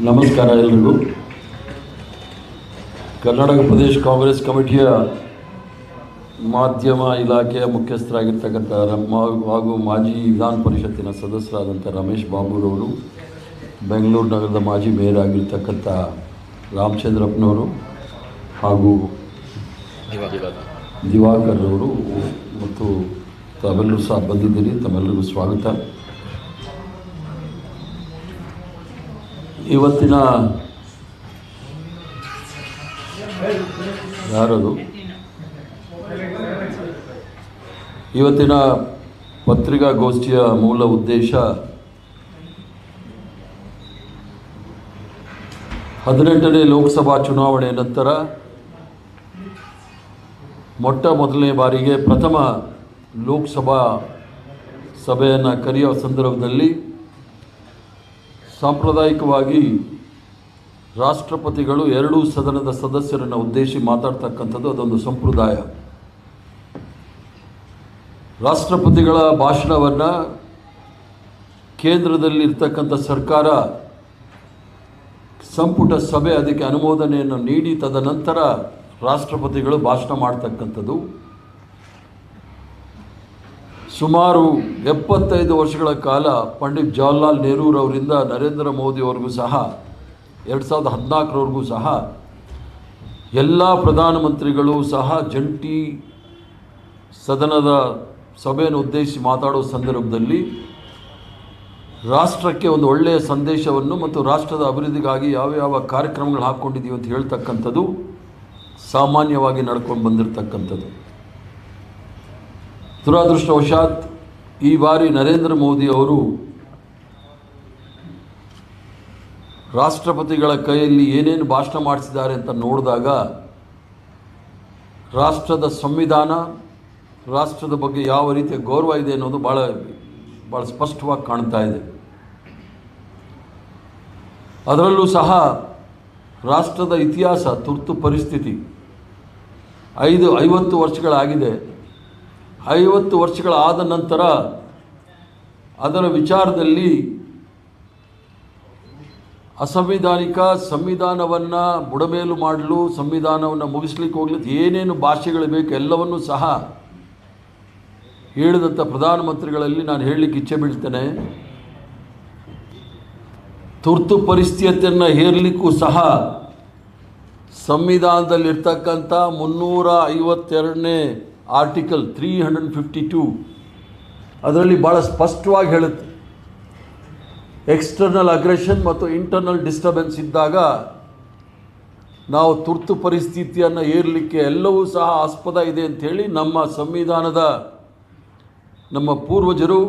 ನಮಸ್ಕಾರ ಎಲ್ರಿಗೂ. ಕರ್ನಾಟಕ ಪ್ರದೇಶ ಕಾಂಗ್ರೆಸ್ ಕಮಿಟಿಯ ಮಾಧ್ಯಮ ಇಲಾಖೆಯ ಮುಖ್ಯಸ್ಥರಾಗಿರ್ತಕ್ಕಂಥ ರಮ್ಮ ಹಾಗೂ ಮಾಜಿ ವಿಧಾನ ಪರಿಷತ್ತಿನ ಸದಸ್ಯರಾದಂಥ ರಮೇಶ್ ಬಾಬುರವರು, ಬೆಂಗಳೂರು ನಗರದ ಮಾಜಿ ಮೇಯರ್ ಆಗಿರ್ತಕ್ಕಂಥ ರಾಮಚಂದ್ರಪ್ಪನವರು ಹಾಗೂ ದಿವಾಕರ್ ಅವರು ಮತ್ತು ತಾವೆಲ್ಲರೂ ಸಹ ಬಂದಿದ್ದೀರಿ. ತಮ್ಮೆಲ್ಲರಿಗೂ ಸ್ವಾಗತ. ಇವತ್ತಿನ ಯಾರದು? ಇವತ್ತಿನ ಪತ್ರಿಕಾಗೋಷ್ಠಿಯ ಮೂಲ ಉದ್ದೇಶ ಹದಿನೆಂಟನೇ ಲೋಕಸಭಾ ಚುನಾವಣೆ ನಂತರ ಮೊಟ್ಟ ಮೊದಲನೇ ಬಾರಿಗೆ ಪ್ರಥಮ ಲೋಕಸಭಾ ಸಭೆಯನ್ನು ಕರೆಯುವ ಸಂದರ್ಭದಲ್ಲಿ ಸಾಂಪ್ರದಾಯಿಕವಾಗಿ ರಾಷ್ಟ್ರಪತಿಗಳು ಎರಡೂ ಸದನದ ಸದಸ್ಯರನ್ನು ಉದ್ದೇಶಿ ಮಾತಾಡ್ತಕ್ಕಂಥದ್ದು ಅದೊಂದು ಸಂಪ್ರದಾಯ. ರಾಷ್ಟ್ರಪತಿಗಳ ಭಾಷಣವನ್ನು ಕೇಂದ್ರದಲ್ಲಿರ್ತಕ್ಕಂಥ ಸರ್ಕಾರ ಸಂಪುಟ ಸಭೆ ಅದಕ್ಕೆ ಅನುಮೋದನೆಯನ್ನು ನೀಡಿ, ತದನಂತರ ರಾಷ್ಟ್ರಪತಿಗಳು ಭಾಷಣ ಮಾಡ್ತಕ್ಕಂಥದ್ದು. ಸುಮಾರು ಎಪ್ಪತ್ತೈದು ವರ್ಷಗಳ ಕಾಲ ಪಂಡಿತ್ ಜವಾಹರ್ಲಾಲ್ ನೆಹರೂರವರಿಂದ ನರೇಂದ್ರ ಮೋದಿಯವರೆಗೂ ಸಹ, ಎರಡು ಸಾವಿರದ ಹದಿನಾಲ್ಕರವರೆಗೂ ಸಹ ಎಲ್ಲ ಪ್ರಧಾನಮಂತ್ರಿಗಳು ಸಹ ಜಂಟಿ ಸದನದ ಸಭೆಯನ್ನು ಉದ್ದೇಶಿಸಿ ಮಾತಾಡುವ ಸಂದರ್ಭದಲ್ಲಿ ರಾಷ್ಟ್ರಕ್ಕೆ ಒಂದು ಒಳ್ಳೆಯ ಸಂದೇಶವನ್ನು ಮತ್ತು ರಾಷ್ಟ್ರದ ಅಭಿವೃದ್ಧಿಗಾಗಿ ಯಾವ ಯಾವ ಕಾರ್ಯಕ್ರಮಗಳು ಹಾಕ್ಕೊಂಡಿದ್ದೀವಿ ಅಂತ ಹೇಳ್ತಕ್ಕಂಥದ್ದು ಸಾಮಾನ್ಯವಾಗಿ ನಡ್ಕೊಂಡು ಬಂದಿರತಕ್ಕಂಥದ್ದು. ದುರಾದೃಷ್ಟವಶಾತ್ ಈ ಬಾರಿ ನರೇಂದ್ರ ಮೋದಿ ಅವರು ರಾಷ್ಟ್ರಪತಿಗಳ ಕೈಯಲ್ಲಿ ಏನೇನು ಭಾಷಣ ಮಾಡಿಸಿದ್ದಾರೆ ಅಂತ ನೋಡಿದಾಗ ರಾಷ್ಟ್ರದ ಸಂವಿಧಾನ, ರಾಷ್ಟ್ರದ ಬಗ್ಗೆ ಯಾವ ರೀತಿಯ ಗೌರವ ಇದೆ ಅನ್ನೋದು ಭಾಳ ಭಾಳ ಸ್ಪಷ್ಟವಾಗಿ ಕಾಣ್ತಾ ಇದೆ. ಅದರಲ್ಲೂ ಸಹ ರಾಷ್ಟ್ರದ ಇತಿಹಾಸ ತುರ್ತು ಪರಿಸ್ಥಿತಿ ಐದು, ಐವತ್ತು ವರ್ಷಗಳಾಗಿದೆ. ಐವತ್ತು ವರ್ಷಗಳಾದ ನಂತರ ಅದರ ವಿಚಾರದಲ್ಲಿ ಅಸಂವಿಧಾನಿಕ ಸಂವಿಧಾನವನ್ನು ಬುಡಮೇಲು ಮಾಡಲು, ಸಂವಿಧಾನವನ್ನು ಮುಗಿಸ್ಲಿಕ್ಕೆ ಹೋಗ್ಲಿಕ್ಕೆ ಏನೇನು ಭಾಷೆಗಳು ಬೇಕು ಎಲ್ಲವನ್ನೂ ಸಹ ಹೇಳಿದಂಥ ಪ್ರಧಾನಮಂತ್ರಿಗಳಲ್ಲಿ ನಾನು ಹೇಳಲಿಕ್ಕೆ ಇಚ್ಛೆ ಬೀಳ್ತೇನೆ. ತುರ್ತು ಪರಿಸ್ಥಿತಿಯನ್ನು ಹೇರಲಿಕ್ಕೂ ಸಹ ಸಂವಿಧಾನದಲ್ಲಿರ್ತಕ್ಕಂಥ ಮುನ್ನೂರ ಐವತ್ತೆರಡನೇ article three hundred fifty two ಅದರಲ್ಲಿ ಭಾಳ ಸ್ಪಷ್ಟವಾಗಿ ಹೇಳುತ್ತೆ. ಎಕ್ಸ್ಟರ್ನಲ್ ಅಗ್ರೆಷನ್ ಮತ್ತು ಇಂಟರ್ನಲ್ ಡಿಸ್ಟರ್ಬೆನ್ಸ್ ಇದ್ದಾಗ ನಾವು ತುರ್ತು ಪರಿಸ್ಥಿತಿಯನ್ನು ಏರಲಿಕ್ಕೆ ಎಲ್ಲವೂ ಸಹ ಆಸ್ಪದ ಇದೆ ಅಂಥೇಳಿ ನಮ್ಮ ಸಂವಿಧಾನದ ನಮ್ಮ ಪೂರ್ವಜರು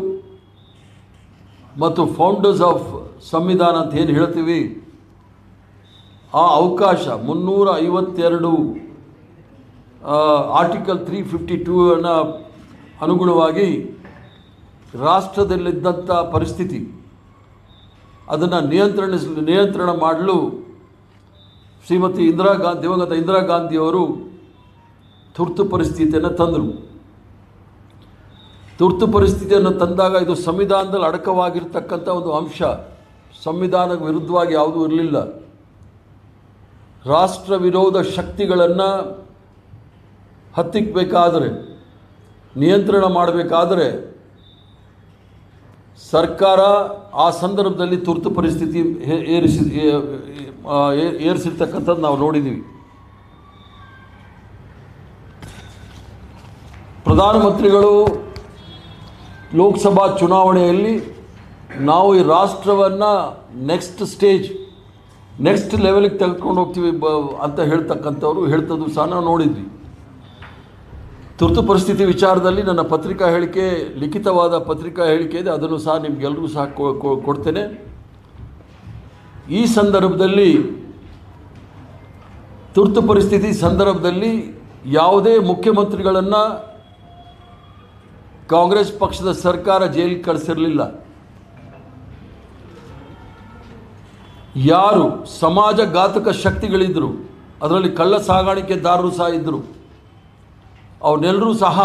ಮತ್ತು ಫೌಂಡರ್ಸ್ ಆಫ್ ಸಂವಿಧಾನ ಅಂತ ಏನು ಹೇಳ್ತೀವಿ? ಆ ಅವಕಾಶ ಮುನ್ನೂರ ಐವತ್ತೆರಡು ಆರ್ಟಿಕಲ್ ತ್ರೀ ಫಿಫ್ಟಿ ಟೂ ಅನ್ನು ಅನುಗುಣವಾಗಿ ರಾಷ್ಟ್ರದಲ್ಲಿದ್ದಂಥ ಪರಿಸ್ಥಿತಿ, ಅದನ್ನು ನಿಯಂತ್ರಣ ನಿಯಂತ್ರಣ ಮಾಡಲು ಶ್ರೀಮತಿ ಇಂದಿರಾ ಗಾಂಧಿ ದಿವಂಗತ ಇಂದಿರಾ ಗಾಂಧಿಯವರು ತುರ್ತು ಪರಿಸ್ಥಿತಿಯನ್ನು ತಂದರು. ತುರ್ತು ಪರಿಸ್ಥಿತಿಯನ್ನು ತಂದಾಗ ಇದು ಸಂವಿಧಾನದಲ್ಲಿ ಅಡಕವಾಗಿರ್ತಕ್ಕಂಥ ಒಂದು ಅಂಶ. ಸಂವಿಧಾನಕ್ಕೆ ವಿರುದ್ಧವಾಗಿ ಯಾವುದೂ ಇರಲಿಲ್ಲ. ರಾಷ್ಟ್ರ ವಿರೋಧ ಶಕ್ತಿಗಳನ್ನು ಹತ್ತಿಕ್ಕಬೇಕಾದರೆ ನಿಯಂತ್ರಣ ಮಾಡಬೇಕಾದರೆ, ಸರ್ಕಾರ ಆ ಸಂದರ್ಭದಲ್ಲಿ ತುರ್ತು ಪರಿಸ್ಥಿತಿ ಏರಿಸಿ ಏರಿಸಿರ್ತಕ್ಕಂಥದ್ದು ನಾವು ನೋಡಿದ್ದೀವಿ ಪ್ರಧಾನಮಂತ್ರಿಗಳು ಲೋಕಸಭಾ ಚುನಾವಣೆಯಲ್ಲಿ ನಾವು ಈ ರಾಷ್ಟ್ರವನ್ನು ನೆಕ್ಸ್ಟ್ ಸ್ಟೇಜ್ ನೆಕ್ಸ್ಟ್ ಲೆವೆಲಿಗೆ ತೆಗೆದುಕೊಂಡು ಹೋಗ್ತೀವಿ ಅಂತ ಹೇಳ್ತಕ್ಕಂಥವ್ರು ಹೇಳ್ತದ್ದು ಸಹ ನಾವು ನೋಡಿದ್ವಿ. ತುರ್ತು ಪರಿಸ್ಥಿತಿ ವಿಚಾರದಲ್ಲಿ ನನ್ನ ಪತ್ರಿಕಾ ಹೇಳಿಕೆ, ಲಿಖಿತವಾದ ಪತ್ರಿಕಾ ಹೇಳಿಕೆ ಇದೆ. ಅದನ್ನು ಸಹ ನಿಮಗೆಲ್ಲರಿಗೂ ಸಹ ಕೊಡ್ತೇನೆ. ಈ ಸಂದರ್ಭದಲ್ಲಿ ತುರ್ತು ಪರಿಸ್ಥಿತಿ ಸಂದರ್ಭದಲ್ಲಿ ಯಾವುದೇ ಮುಖ್ಯಮಂತ್ರಿಗಳನ್ನು ಕಾಂಗ್ರೆಸ್ ಪಕ್ಷದ ಸರ್ಕಾರ ಜೈಲಿಗೆ ಕಳಿಸಿರಲಿಲ್ಲ. ಯಾರು ಸಮಾಜಘಾತಕ ಶಕ್ತಿಗಳಿದ್ದರು ಅದರಲ್ಲಿ ಕಳ್ಳ ಸಾಗಾಣಿಕೆದಾರರು ಸಹ ಇದ್ದರು ಅವನ್ನೆಲ್ಲರೂ ಸಹ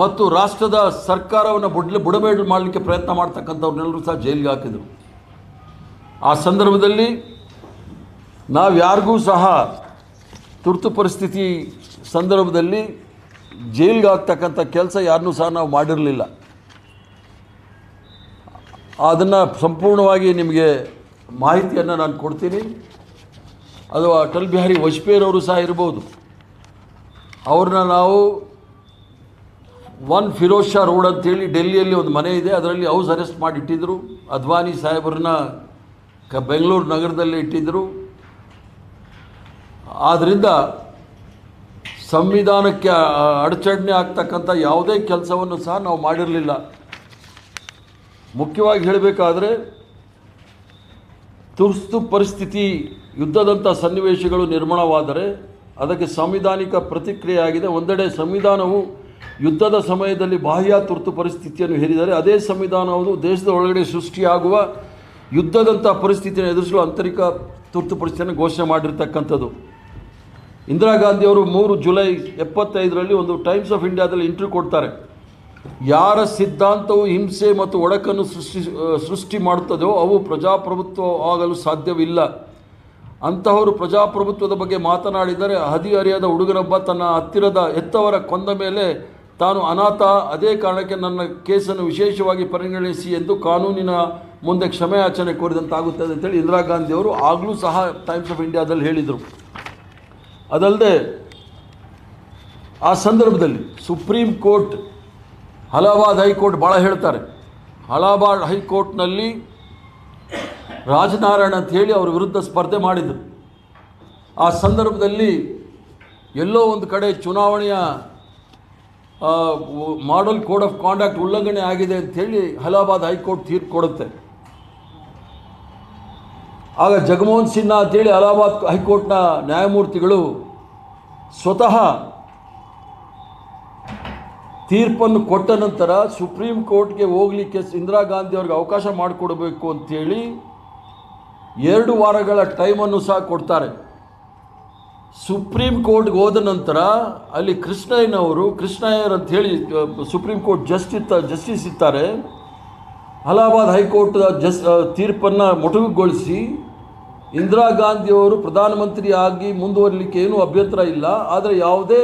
ಮತ್ತು ರಾಷ್ಟ್ರದ ಸರ್ಕಾರವನ್ನು ಬುಡ್ಲಿ ಬುಡಮೇಡು ಮಾಡಲಿಕ್ಕೆ ಪ್ರಯತ್ನ ಮಾಡ್ತಕ್ಕಂಥವ್ರನ್ನೆಲ್ಲರೂ ಸಹ ಜೈಲಿಗೆ ಹಾಕಿದರು. ಆ ಸಂದರ್ಭದಲ್ಲಿ ನಾವು ಯಾರಿಗೂ ಸಹ ತುರ್ತು ಪರಿಸ್ಥಿತಿ ಸಂದರ್ಭದಲ್ಲಿ ಜೈಲಿಗೆ ಆಗ್ತಕ್ಕಂಥ ಕೆಲಸ ಯಾರನ್ನೂ ಸಹ ನಾವು ಮಾಡಿರಲಿಲ್ಲ. ಅದನ್ನು ಸಂಪೂರ್ಣವಾಗಿ ನಿಮಗೆ ಮಾಹಿತಿಯನ್ನು ನಾನು ಕೊಡ್ತೀನಿ. ಅದು ಅಟಲ್ ಬಿಹಾರಿ ವಾಜಪೇಯಿರವರು ಸಹ ಇರ್ಬೋದು. ಅವ್ರನ್ನ ನಾವು ಒನ್ ಫಿರೋಜ್ ಶಾ ರೋಡ್ ಅಂತೇಳಿ ಡೆಲ್ಲಿಯಲ್ಲಿ ಒಂದು ಮನೆ ಇದೆ. ಅದರಲ್ಲಿ ಹೌಸ್ ಅರೆಸ್ಟ್ ಮಾಡಿ ಇಟ್ಟಿದ್ದರು ಅದ್ವಾನಿ ಸಾಹೇಬ್ರನ್ನ ಕ, ಬೆಂಗಳೂರು ನಗರದಲ್ಲಿ ಇಟ್ಟಿದ್ದರು ಆದ್ದರಿಂದ ಸಂವಿಧಾನಕ್ಕೆ ಅಡಚಣೆ ಆಗ್ತಕ್ಕಂಥ ಯಾವುದೇ ಕೆಲಸವನ್ನು ಸಹ ನಾವು ಮಾಡಿರಲಿಲ್ಲ. ಮುಖ್ಯವಾಗಿ ಹೇಳಬೇಕಾದ್ರೆ ತುರ್ತು ಪರಿಸ್ಥಿತಿ, ಯುದ್ಧದಂಥ ಸನ್ನಿವೇಶಗಳು ನಿರ್ಮಾಣವಾದರೆ ಅದಕ್ಕೆ ಸಾಂವಿಧಾನಿಕ ಪ್ರತಿಕ್ರಿಯೆಯಾಗಿದೆ ಒಂದೆಡೆ ಸಂವಿಧಾನವು ಯುದ್ಧದ ಸಮಯದಲ್ಲಿ ಬಾಹ್ಯ ತುರ್ತು ಪರಿಸ್ಥಿತಿಯನ್ನು ಹೇರಿದರೆ ಅದೇ ಸಂವಿಧಾನವು ದೇಶದ ಒಳಗಡೆ ಸೃಷ್ಟಿಯಾಗುವ ಯುದ್ಧದಂಥ ಪರಿಸ್ಥಿತಿಯನ್ನು ಎದುರಿಸಲು ಆಂತರಿಕ ತುರ್ತು ಪರಿಸ್ಥಿತಿಯನ್ನು ಘೋಷಣೆ ಮಾಡಿರ್ತಕ್ಕಂಥದ್ದು. ಇಂದಿರಾ ಗಾಂಧಿಯವರು ಮೂರು ಜುಲೈ ಎಪ್ಪತ್ತೈದರಲ್ಲಿ ಒಂದು ಟೈಮ್ಸ್ ಆಫ್ ಇಂಡಿಯಾದಲ್ಲಿ ಇಂಟರ್ವ್ಯೂ ಕೊಡ್ತಾರೆ. ಯಾರ ಸಿದ್ಧಾಂತವು ಹಿಂಸೆ ಮತ್ತು ಒಡಕನ್ನು ಸೃಷ್ಟಿ ಸೃಷ್ಟಿ ಮಾಡುತ್ತದೋ ಅವು ಪ್ರಜಾಪ್ರಭುತ್ವ ಆಗಲು ಸಾಧ್ಯವಿಲ್ಲ. ಅಂತಹವರು ಪ್ರಜಾಪ್ರಭುತ್ವದ ಬಗ್ಗೆ ಮಾತನಾಡಿದರೆ ಹದಿಹರಿಯದ ಹುಡುಗನೊಬ್ಬ ತನ್ನ ಹತ್ತಿರದ ಎತ್ತವರ ಕೊಂದ ಮೇಲೆ ತಾನು ಅನಾಥ. ಅದೇ ಕಾರಣಕ್ಕೆ ನನ್ನ ಕೇಸನ್ನು ವಿಶೇಷವಾಗಿ ಪರಿಗಣಿಸಿ ಎಂದು ಕಾನೂನಿನ ಮುಂದೆ ಕ್ಷಮೆಯಾಚನೆ ಕೋರಿದಂತಾಗುತ್ತದೆ ಅಂತೇಳಿ ಇಂದಿರಾ ಗಾಂಧಿಯವರು ಆಗಲೂ ಸಹ ಟೈಮ್ಸ್ ಆಫ್ ಇಂಡಿಯಾದಲ್ಲಿ ಹೇಳಿದರು. ಅದಲ್ಲದೆ ಆ ಸಂದರ್ಭದಲ್ಲಿ ಸುಪ್ರೀಂ ಕೋರ್ಟ್ ಅಲಹಾಬಾದ್ ಹೈಕೋರ್ಟ್ ಭಾಳ ಹೇಳ್ತಾರೆ. ಅಲಹಾಬಾದ್ ಹೈಕೋರ್ಟ್ನಲ್ಲಿ ರಾಜನಾರಾಯಣ ಹೇಳಿ ಅವ್ರ ವಿರುದ್ಧ ಸ್ಪರ್ಧೆ ಮಾಡಿದರು. ಆ ಸಂದರ್ಭದಲ್ಲಿ ಎಲ್ಲೋ ಒಂದು ಕಡೆ ಚುನಾವಣೆಯ ಮಾಡಲ್ ಕೋಡ್ ಆಫ್ ಕಾಂಡಕ್ಟ್ ಉಲ್ಲಂಘನೆ ಆಗಿದೆ ಅಂಥೇಳಿ ಅಲಹಾಬಾದ್ ಹೈಕೋರ್ಟ್ ತೀರ್ಪು ಕೊಡುತ್ತೆ. ಆಗ ಜಗಮೋಹನ್ ಸಿನ್ಹಾ ಅಂತೇಳಿ ಅಲಹಾಬಾದ್ ಹೈಕೋರ್ಟ್ನ ನ್ಯಾಯಮೂರ್ತಿಗಳು ಸ್ವತಃ ತೀರ್ಪನ್ನು ಕೊಟ್ಟ ನಂತರ ಸುಪ್ರೀಂ ಕೋರ್ಟ್ಗೆ ಹೋಗ್ಲಿಕ್ಕೆ ಇಂದಿರಾ ಗಾಂಧಿ ಅವ್ರಿಗೆ ಅವಕಾಶ ಮಾಡಿಕೊಡಬೇಕು ಅಂತೇಳಿ ಎರಡು ವಾರಗಳ ಟೈಮನ್ನು ಸಹ ಕೊಡ್ತಾರೆ. ಸುಪ್ರೀಂ ಕೋರ್ಟ್ಗೆ ಹೋದ ನಂತರ ಅಲ್ಲಿ ಕೃಷ್ಣಯ್ಯನವರು, ಕೃಷ್ಣಯ್ಯರ್ ಅಂತ ಹೇಳಿ ಸುಪ್ರೀಂ ಕೋರ್ಟ್ ಜಸ್ಟಿಸ್ ಜಸ್ಟಿಸ್ ಇರ್ತಾರೆ. ಅಲಹಾಬಾದ್ ಹೈಕೋರ್ಟ್ ಜಸ್ ತೀರ್ಪನ್ನು ಮೊಟಕುಗೊಳಿಸಿ ಇಂದಿರಾ ಗಾಂಧಿಯವರು ಪ್ರಧಾನಮಂತ್ರಿ ಆಗಿ ಮುಂದುವರಲಿಕ್ಕೆ ಏನೂ ಅಭ್ಯಂತರ ಇಲ್ಲ. ಆದರೆ ಯಾವುದೇ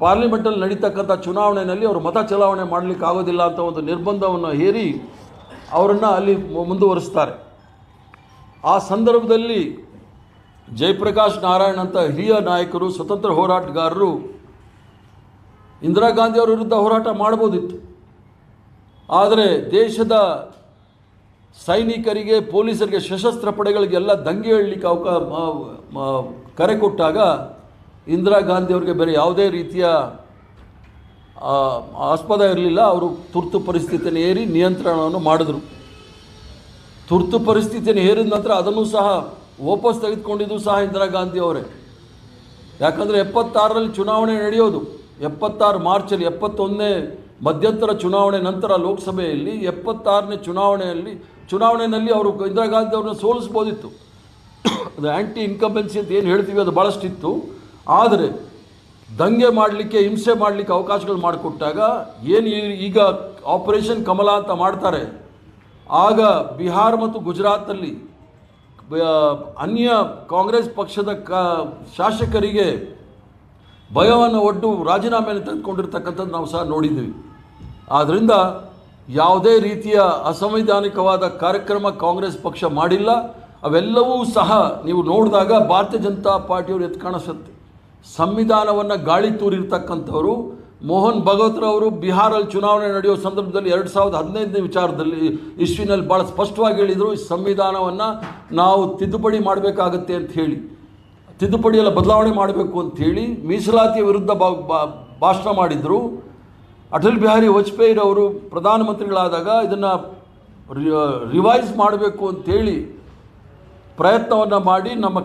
ಪಾರ್ಲಿಮೆಂಟಲ್ಲಿ ನಡೀತಕ್ಕಂಥ ಚುನಾವಣೆಯಲ್ಲಿ ಅವರು ಮತ ಚಲಾವಣೆ ಮಾಡಲಿಕ್ಕೆ ಆಗೋದಿಲ್ಲ ಅಂತ ಒಂದು ನಿರ್ಬಂಧವನ್ನು ಹೇರಿ ಅವರನ್ನು ಅಲ್ಲಿ ಮುಂದುವರಿಸ್ತಾರೆ. ಆ ಸಂದರ್ಭದಲ್ಲಿ ಜಯಪ್ರಕಾಶ್ ನಾರಾಯಣ್ ಅಂತ ಹಿರಿಯ ನಾಯಕರು, ಸ್ವತಂತ್ರ ಹೋರಾಟಗಾರರು ಇಂದಿರಾ ಗಾಂಧಿಯವರ ವಿರುದ್ಧ ಹೋರಾಟ ಮಾಡ್ಬೋದಿತ್ತು ಆದರೆ ದೇಶದ ಸೈನಿಕರಿಗೆ, ಪೊಲೀಸರಿಗೆ, ಸಶಸ್ತ್ರ ಪಡೆಗಳಿಗೆಲ್ಲ ದಂಗೆ ಹೇಳಲಿಕ್ಕೆ ಅವಕಾ ಮ- ಮ- ಕರೆ ಕೊಟ್ಟಾಗ ಇಂದಿರಾ ಗಾಂಧಿಯವ್ರಿಗೆ ಬೇರೆ ಯಾವುದೇ ರೀತಿಯ ಆಸ್ಪದ ಇರಲಿಲ್ಲ. ಅವರು ತುರ್ತು ಪರಿಸ್ಥಿತಿಯನ್ನು ಏರಿ ನಿಯಂತ್ರಣವನ್ನು ಮಾಡಿದ್ರು. ತುರ್ತು ಪರಿಸ್ಥಿತಿಯನ್ನು ಹೇರಿದ ನಂತರ ಅದನ್ನು ಸಹ ವಾಪಸ್ ತೆಗೆದುಕೊಂಡಿದ್ದು ಸಹ ಇಂದಿರಾ ಗಾಂಧಿ ಅವರೇ. ಯಾಕಂದರೆ ಎಪ್ಪತ್ತಾರರಲ್ಲಿ ಚುನಾವಣೆ ನಡೆಯೋದು. ಎಪ್ಪತ್ತಾರು ಮಾರ್ಚಲ್ಲಿ, ಎಪ್ಪತ್ತೊಂದನೇ ಮಧ್ಯಂತರ ಚುನಾವಣೆ ನಂತರ ಲೋಕಸಭೆಯಲ್ಲಿ, ಎಪ್ಪತ್ತಾರನೇ ಚುನಾವಣೆಯಲ್ಲಿ ಚುನಾವಣೆಯಲ್ಲಿ ಅವರು ಇಂದಿರಾ ಗಾಂಧಿ ಅವ್ರನ್ನ ಸೋಲಿಸ್ಬೋದಿತ್ತು. ಅದು ಆ್ಯಂಟಿ ಇನ್ಕಂಬೆನ್ಸಿ ಅಂತ ಏನು ಹೇಳ್ತೀವಿ ಅದು ಭಾಳಷ್ಟಿತ್ತು ಆದರೆ ದಂಗೆ ಮಾಡಲಿಕ್ಕೆ, ಹಿಂಸೆ ಮಾಡಲಿಕ್ಕೆ ಅವಕಾಶಗಳು ಮಾಡಿಕೊಟ್ಟಾಗ ಏನು ಈಗ ಆಪರೇಷನ್ ಕಮಲ ಅಂತ ಮಾಡ್ತಾರೆ? ಆಗ ಬಿಹಾರ ಮತ್ತು ಗುಜರಾತಲ್ಲಿ ಅನ್ಯ ಕಾಂಗ್ರೆಸ್ ಪಕ್ಷದ ಕ, ಶಾಸಕರಿಗೆ ಭಯವನ್ನು ಒಡ್ಡು ರಾಜೀನಾಮೆಯನ್ನು ತೆಗೆದುಕೊಂಡಿರ್ತಕ್ಕಂಥದ್ದು ನಾವು ಸಹ ನೋಡಿದ್ದೀವಿ. ಆದ್ದರಿಂದ ಯಾವುದೇ ರೀತಿಯ ಅಸಂವಿಧಾನಿಕವಾದ ಕಾರ್ಯಕ್ರಮ ಕಾಂಗ್ರೆಸ್ ಪಕ್ಷ ಮಾಡಿಲ್ಲ. ಅವೆಲ್ಲವೂ ಸಹ ನೀವು ನೋಡಿದಾಗ ಭಾರತೀಯ ಜನತಾ ಪಾರ್ಟಿಯವರು ಎತ್ಕಾಣಿಸುತ್ತೆ ಕಾಣಿಸುತ್ತೆ. ಸಂವಿಧಾನವನ್ನು ಗಾಳಿ ತೂರಿರ್ತಕ್ಕಂಥವ್ರು ಮೋಹನ್ ಭಗವತ್ರವರು ಬಿಹಾರಲ್ಲಿ ಚುನಾವಣೆ ನಡೆಯುವ ಸಂದರ್ಭದಲ್ಲಿ ಎರಡು ಸಾವಿರದ ಹದಿನೈದನೇ ವಿಚಾರದಲ್ಲಿ ಇಸ್ವಿನಲ್ಲಿ ಭಾಳ ಸ್ಪಷ್ಟವಾಗಿ ಹೇಳಿದರು, ಈ ಸಂವಿಧಾನವನ್ನು ನಾವು ತಿದ್ದುಪಡಿ ಮಾಡಬೇಕಾಗತ್ತೆ ಅಂತ ಹೇಳಿ. ತಿದ್ದುಪಡಿಯೆಲ್ಲ ಬದಲಾವಣೆ ಮಾಡಬೇಕು ಅಂಥೇಳಿ ಮೀಸಲಾತಿಯ ವಿರುದ್ಧ ಭಾಷಣ ಮಾಡಿದರು. ಅಟಲ್ ಬಿಹಾರಿ ವಾಜಪೇಯಿರವರು ಪ್ರಧಾನಮಂತ್ರಿಗಳಾದಾಗ ಇದನ್ನು ರಿವೈಸ್ ಮಾಡಬೇಕು ಅಂಥೇಳಿ ಪ್ರಯತ್ನವನ್ನು ಮಾಡಿ ನಮ್ಮ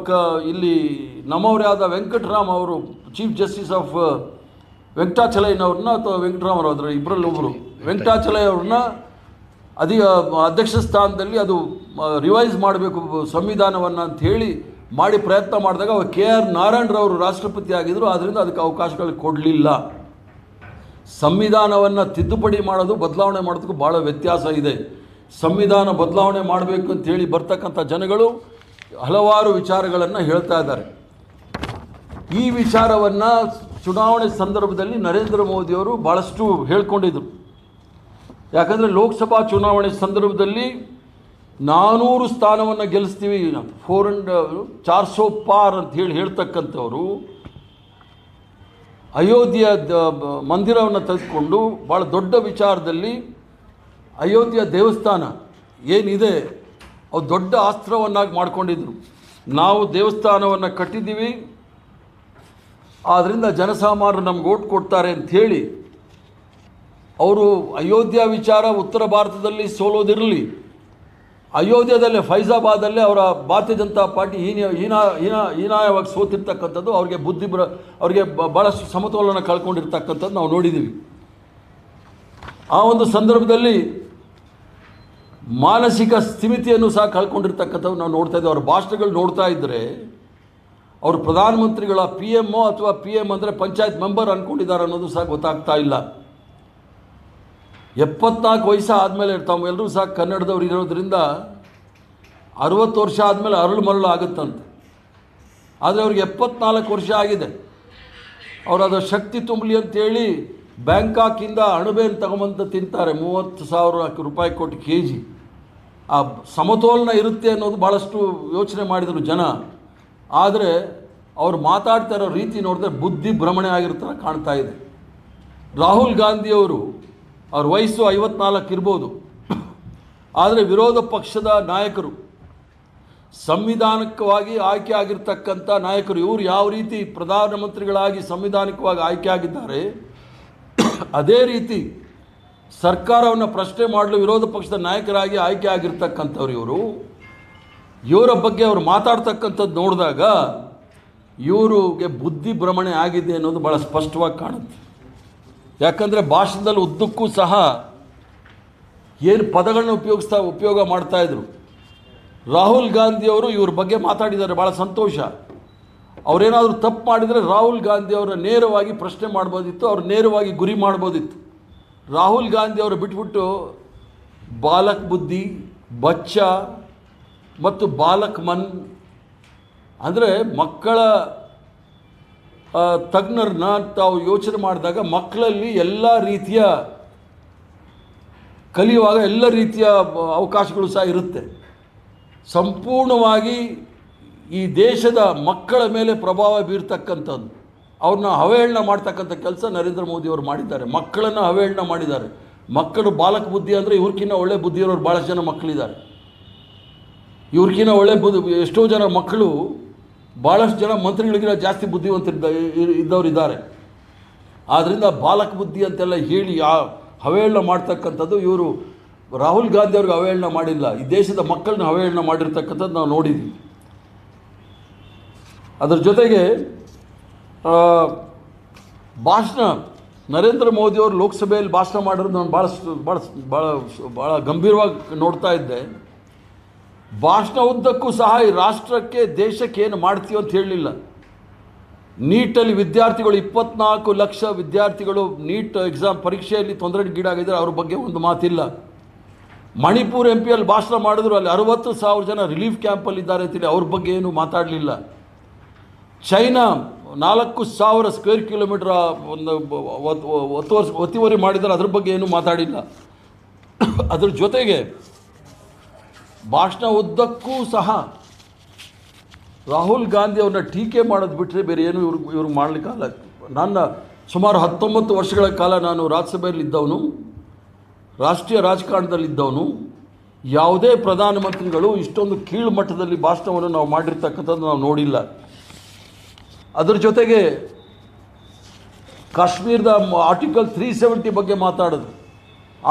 ಇಲ್ಲಿ ನಮ್ಮವರೇ ಆದ ವೆಂಕಟರಾಮ್ ಅವರು, ಚೀಫ್ ಜಸ್ಟಿಸ್ ಆಫ್ ವೆಂಕಟಾಚಲಯ್ಯನವ್ರನ್ನ ಅಥವಾ ವೆಂಕಟರಾಮರಾವ್ ಅದರ ಇಬ್ಬರಲ್ಲಿ ಒಬ್ಬರು ವೆಂಕಟಾಚಲಯ್ಯ ಅವ್ರನ್ನ ಅಧಿ ಅಧ್ಯಕ್ಷ ಸ್ಥಾನದಲ್ಲಿ ಅದು ರಿವೈಸ್ ಮಾಡಬೇಕು ಸಂವಿಧಾನವನ್ನು ಅಂತ ಹೇಳಿ ಮಾಡಿ ಪ್ರಯತ್ನ ಮಾಡಿದಾಗ ಅವ್ರು ಕೆ ಆರ್ ನಾರಾಯಣರವರು ರಾಷ್ಟ್ರಪತಿ ಆಗಿದ್ದರು ಆದ್ದರಿಂದ ಅದಕ್ಕೆ ಅವಕಾಶಗಳು ಕೊಡಲಿಲ್ಲ. ಸಂವಿಧಾನವನ್ನು ತಿದ್ದುಪಡಿ ಮಾಡೋದು ಬದಲಾವಣೆ ಮಾಡೋದಕ್ಕೂ ಭಾಳ ವ್ಯತ್ಯಾಸ ಇದೆ. ಸಂವಿಧಾನ ಬದಲಾವಣೆ ಮಾಡಬೇಕು ಅಂತ ಹೇಳಿ ಬರ್ತಕ್ಕಂಥ ಜನಗಳು ಹಲವಾರು ವಿಚಾರಗಳನ್ನು ಹೇಳ್ತಾ ಇದ್ದಾರೆ. ಈ ವಿಚಾರವನ್ನು ಚುನಾವಣೆ ಸಂದರ್ಭದಲ್ಲಿ ನರೇಂದ್ರ ಮೋದಿಯವರು ಭಾಳಷ್ಟು ಹೇಳ್ಕೊಂಡಿದ್ದರು ಯಾಕಂದರೆ ಲೋಕಸಭಾ ಚುನಾವಣೆ ಸಂದರ್ಭದಲ್ಲಿ ನಾನೂರು ಸ್ಥಾನವನ್ನು ಗೆಲ್ಲಿಸ್ತೀವಿ. ಫೋರ್ ಅಂಡ್ ಚಾರ್ ಸೋ ಪಾರ್ ಅಂತ ಹೇಳಿ ಹೇಳ್ತಕ್ಕಂಥವರು ಅಯೋಧ್ಯೆಯ ಮಂದಿರವನ್ನು ತೆಗೆದುಕೊಂಡು ಭಾಳ ದೊಡ್ಡ ವಿಚಾರದಲ್ಲಿ ಅಯೋಧ್ಯ ದೇವಸ್ಥಾನ ಏನಿದೆ, ಅವು ದೊಡ್ಡ ಅಸ್ತ್ರವನ್ನಾಗಿ ಮಾಡಿಕೊಂಡಿದ್ರು. ನಾವು ದೇವಸ್ಥಾನವನ್ನು ಕಟ್ಟಿದ್ದೀವಿ. ಆದ್ದರಿಂದ ಜನಸಾಮಾನ್ಯರು ನಮ್ಗೆ ಓಟ್ ಕೊಡ್ತಾರೆ ಅಂಥೇಳಿ ಅವರು ಅಯೋಧ್ಯ ವಿಚಾರ ಉತ್ತರ ಭಾರತದಲ್ಲಿ ಸೋಲೋದಿರಲಿ, ಅಯೋಧ್ಯದಲ್ಲೇ ಫೈಜಾಬಾದಲ್ಲೇ ಅವರ ಭಾರತೀಯ ಜನತಾ ಪಾರ್ಟಿ ಹೀನ ಹೀನ ಹೀನ, ಹೀನಾಯವಾಗಿ ಸೋತಿರ್ತಕ್ಕಂಥದ್ದು, ಅವ್ರಿಗೆ ಬುದ್ಧಿ ಬರ, ಅವ್ರಿಗೆ ಭಾಳಷ್ಟು ಸಮತೋಲನ ಕಳ್ಕೊಂಡಿರ್ತಕ್ಕಂಥದ್ದು ನಾವು ನೋಡಿದ್ದೀವಿ. ಆ ಒಂದು ಸಂದರ್ಭದಲ್ಲಿ ಮಾನಸಿಕ ಸ್ಥಿಮಿತಿಯನ್ನು ಸಹ ಕಳ್ಕೊಂಡಿರ್ತಕ್ಕಂಥದ್ದು ನಾವು ನೋಡ್ತಾ ಇದ್ದೀವಿ. ಅವ್ರ ಭಾಷಣಗಳು ನೋಡ್ತಾ ಇದ್ದರೆ ಅವರು ಪ್ರಧಾನಮಂತ್ರಿಗಳ ಪಿ ಎಮ್ಮು ಅಥವಾ ಪಿ ಎಂ ಅಂದರೆ ಪಂಚಾಯತ್ ಮೆಂಬರ್ ಅಂದ್ಕೊಂಡಿದ್ದಾರೆ ಅನ್ನೋದು ಸಹ ಗೊತ್ತಾಗ್ತಾ ಇಲ್ಲ. ಎಪ್ಪತ್ನಾಲ್ಕು ವಯಸ್ಸು ಆದಮೇಲೆ ತಾವೆಲ್ಲರೂ ಸಹ ಕನ್ನಡದವ್ರು ಇರೋದ್ರಿಂದ ಅರುವತ್ತು ವರ್ಷ ಆದಮೇಲೆ ಅರಳು ಮರಳು ಆಗುತ್ತಂತೆ. ಆದರೆ ಅವ್ರಿಗೆ ಎಪ್ಪತ್ನಾಲ್ಕು ವರ್ಷ ಆಗಿದೆ. ಅವರು ಅದರ ಶಕ್ತಿ ತುಂಬಲಿ ಅಂತೇಳಿ ಬ್ಯಾಂಕಾಕಿಂದ ಅಣಬೆಯನ್ನು ತಗೊಂಬಂದು ತಿಂತಾರೆ. ಮೂವತ್ತು ಸಾವಿರ ರೂಪಾಯಿ ಕೊಟ್ಟು ಕೆ ಜಿ ಆ ಸಮತೋಲನ ಇರುತ್ತೆ ಅನ್ನೋದು ಭಾಳಷ್ಟು ಯೋಚನೆ ಮಾಡಿದರು ಜನ. ಆದರೆ ಅವ್ರು ಮಾತಾಡ್ತಾ ಇರೋ ರೀತಿ ನೋಡಿದ್ರೆ ಬುದ್ಧಿ ಭ್ರಮಣೆ ಆಗಿರೋ ಕಾಣ್ತಾ ಇದೆ. ರಾಹುಲ್ ಗಾಂಧಿಯವರು ಅವ್ರ ವಯಸ್ಸು ಐವತ್ನಾಲ್ಕು ಇರ್ಬೋದು. ಆದರೆ ವಿರೋಧ ಪಕ್ಷದ ನಾಯಕರು, ಸಂವಿಧಾನಕವಾಗಿ ಆಯ್ಕೆ ಆಗಿರ್ತಕ್ಕಂಥ ನಾಯಕರು, ಇವರು ಯಾವ ರೀತಿ ಪ್ರಧಾನಮಂತ್ರಿಗಳಾಗಿ ಸಂವಿಧಾನಿಕವಾಗಿ ಆಯ್ಕೆ ಆಗಿದ್ದಾರೆ, ಅದೇ ರೀತಿ ಸರ್ಕಾರವನ್ನು ಪ್ರಶ್ನೆ ಮಾಡಲು ವಿರೋಧ ಪಕ್ಷದ ನಾಯಕರಾಗಿ ಆಯ್ಕೆ ಆಗಿರ್ತಕ್ಕಂಥವ್ರು ಇವರು. ಇವರ ಬಗ್ಗೆ ಅವರು ಮಾತಾಡ್ತಕ್ಕಂಥದ್ದು ನೋಡಿದಾಗ ಇವರಿಗೆ ಬುದ್ಧಿ ಭ್ರಮಣೆ ಆಗಿದೆ ಅನ್ನೋದು ಭಾಳ ಸ್ಪಷ್ಟವಾಗಿ ಕಾಣುತ್ತೆ. ಯಾಕಂದರೆ ಭಾಷಣದಲ್ಲಿ ಉದ್ದಕ್ಕೂ ಸಹ ಏನು ಪದಗಳನ್ನ ಉಪಯೋಗಿಸ್ತಾ ಉಪಯೋಗ ಮಾಡ್ತಾಯಿದ್ರು ರಾಹುಲ್ ಗಾಂಧಿಯವರು ಇವ್ರ ಬಗ್ಗೆ ಮಾತಾಡಿದ್ದಾರೆ ಭಾಳ ಸಂತೋಷ. ಅವರೇನಾದರೂ ತಪ್ಪು ಮಾಡಿದರೆ ರಾಹುಲ್ ಗಾಂಧಿ ಅವರ ನೇರವಾಗಿ ಪ್ರಶ್ನೆ ಮಾಡ್ಬೋದಿತ್ತು, ಅವ್ರು ನೇರವಾಗಿ ಗುರಿ ಮಾಡ್ಬೋದಿತ್ತು. ರಾಹುಲ್ ಗಾಂಧಿ ಅವರು ಬಿಟ್ಬಿಟ್ಟು, ಬಾಲಕ್ ಬುದ್ಧಿ, ಬಚ್ಚ ಮತ್ತು ಬಾಲಕ್ ಮನ್, ಅಂದರೆ ಮಕ್ಕಳ ತಜ್ಞರನ್ನ ತಾವು ಯೋಚನೆ ಮಾಡಿದಾಗ ಮಕ್ಕಳಲ್ಲಿ ಎಲ್ಲ ರೀತಿಯ ಕಲಿಯುವಾಗ ಎಲ್ಲ ರೀತಿಯ ಅವಕಾಶಗಳು ಸಹ ಇರುತ್ತೆ. ಸಂಪೂರ್ಣವಾಗಿ ಈ ದೇಶದ ಮಕ್ಕಳ ಮೇಲೆ ಪ್ರಭಾವ ಬೀರ್ತಕ್ಕಂಥದ್ದು. ಅವ್ರನ್ನ ಅವಹೇಳನ ಮಾಡ್ತಕ್ಕಂಥ ಕೆಲಸ ನರೇಂದ್ರ ಮೋದಿಯವರು ಮಾಡಿದ್ದಾರೆ. ಮಕ್ಕಳನ್ನು ಅವಹೇಳನ ಮಾಡಿದ್ದಾರೆ. ಮಕ್ಕಳು ಬಾಲಕ ಬುದ್ಧಿ ಅಂದರೆ ಇವ್ರಕ್ಕಿಂತ ಒಳ್ಳೆ ಬುದ್ಧಿ ಇರೋರು ಭಾಳಷ್ಟು ಜನ ಮಕ್ಕಳಿದ್ದಾರೆ. ಇವ್ರಕ್ಕಿಂತ ಒಳ್ಳೆ ಬುದ್ಧಿ, ಎಷ್ಟೋ ಜನ ಮಕ್ಕಳು ಭಾಳಷ್ಟು ಜನ ಮಂತ್ರಿಗಳಿಗಿಂತ ಜಾಸ್ತಿ ಬುದ್ಧಿವಂತರಿದ್ದ ಇದ್ದವ್ರು ಇದ್ದಾರೆ ಆದ್ದರಿಂದ ಬಾಲಕ ಬುದ್ಧಿ ಅಂತೆಲ್ಲ ಹೇಳಿ ಆ ಅವಹೇಳನ ಮಾಡ್ತಕ್ಕಂಥದ್ದು ಇವರು ರಾಹುಲ್ ಗಾಂಧಿ ಅವ್ರಿಗೆ ಅವಹೇಳನ ಮಾಡಿಲ್ಲ. ಈ ದೇಶದ ಮಕ್ಕಳನ್ನ ಅವಹೇಳನ ಮಾಡಿರ್ತಕ್ಕಂಥದ್ದು ನಾವು ನೋಡಿದ್ವಿ. ಅದರ ಜೊತೆಗೆ ಭಾಷಣ, ನರೇಂದ್ರ ಮೋದಿಯವರು ಲೋಕಸಭೆಯಲ್ಲಿ ಭಾಷಣ ಮಾಡಿರೋದು ನಾನು ಭಾಳ ಭಾಳ ಭಾಳ ಭಾಳ ಗಂಭೀರವಾಗಿ ನೋಡ್ತಾ ಇದ್ದೆ. ಭಾಷಣ ಉದ್ದಕ್ಕೂ ಸಹ ಈ ರಾಷ್ಟ್ರಕ್ಕೆ ದೇಶಕ್ಕೆ ಏನು ಮಾಡ್ತೀವಿ ಅಂತ ಹೇಳಲಿಲ್ಲ. ನೀಟಲ್ಲಿ ವಿದ್ಯಾರ್ಥಿಗಳು ಇಪ್ಪತ್ನಾಲ್ಕು ಲಕ್ಷ ವಿದ್ಯಾರ್ಥಿಗಳು ನೀಟ್ ಎಕ್ಸಾಮ್ ಪರೀಕ್ಷೆಯಲ್ಲಿ ತೊಂದರೆಗೀಡಾಗಿದ್ದಾರೆ, ಅವ್ರ ಬಗ್ಗೆ ಒಂದು ಮಾತಿಲ್ಲ. ಮಣಿಪುರ್ ಎಂ ಪಿಯಲ್ಲಿ ಭಾಷಣ ಮಾಡಿದ್ರು, ಅಲ್ಲಿ ಅರುವತ್ತು ಸಾವಿರ ಜನ ರಿಲೀಫ್ ಕ್ಯಾಂಪಲ್ಲಿ ಇದ್ದಾರೆ ಅಂತೇಳಿ ಅವ್ರ ಬಗ್ಗೆ ಏನು ಮಾತಾಡಲಿಲ್ಲ. ಚೈನಾ ನಾಲ್ಕು ಸಾವಿರ ಸ್ಕ್ವೇರ್ ಕಿಲೋಮೀಟರ್, ಒಂದು ಒತ್- ಒತ್ತುವರಿ ಒತ್ತಿವರಿ ಮಾಡಿದ್ದಾರೆ, ಅದ್ರ ಬಗ್ಗೆ ಏನು ಮಾತಾಡಿಲ್ಲ. ಅದ್ರ ಜೊತೆಗೆ ಭಾಷಣ ಉದ್ದಕ್ಕೂ ಸಹ ರಾಹುಲ್ ಗಾಂಧಿ ಅವ್ರನ್ನ ಟೀಕೆ ಮಾಡೋದು ಬಿಟ್ಟರೆ ಬೇರೆ ಏನು ಇವ್ರಿಗೆ ಇವ್ರಿಗೆ ಮಾಡಲಿಕ್ಕಾಗಲ್ಲ ನನ್ನ ಸುಮಾರು ಹತ್ತೊಂಬತ್ತು ವರ್ಷಗಳ ಕಾಲ ನಾನು ರಾಜ್ಯಸಭೆಯಲ್ಲಿ ಇದ್ದವನು, ರಾಷ್ಟ್ರೀಯ ರಾಜಕಾರಣದಲ್ಲಿದ್ದವನು ಯಾವುದೇ ಪ್ರಧಾನಮಂತ್ರಿಗಳು ಇಷ್ಟೊಂದು ಕೀಳು ಮಟ್ಟದಲ್ಲಿ ಭಾಷಣವನ್ನು ನಾವು ಮಾಡಿರ್ತಕ್ಕಂಥದ್ದು ನಾವು ನೋಡಿಲ್ಲ. ಅದರ ಜೊತೆಗೆ ಕಾಶ್ಮೀರದ ಆರ್ಟಿಕಲ್ ತ್ರೀ ಸೆವೆಂಟಿ ಬಗ್ಗೆ ಮಾತಾಡೋದು.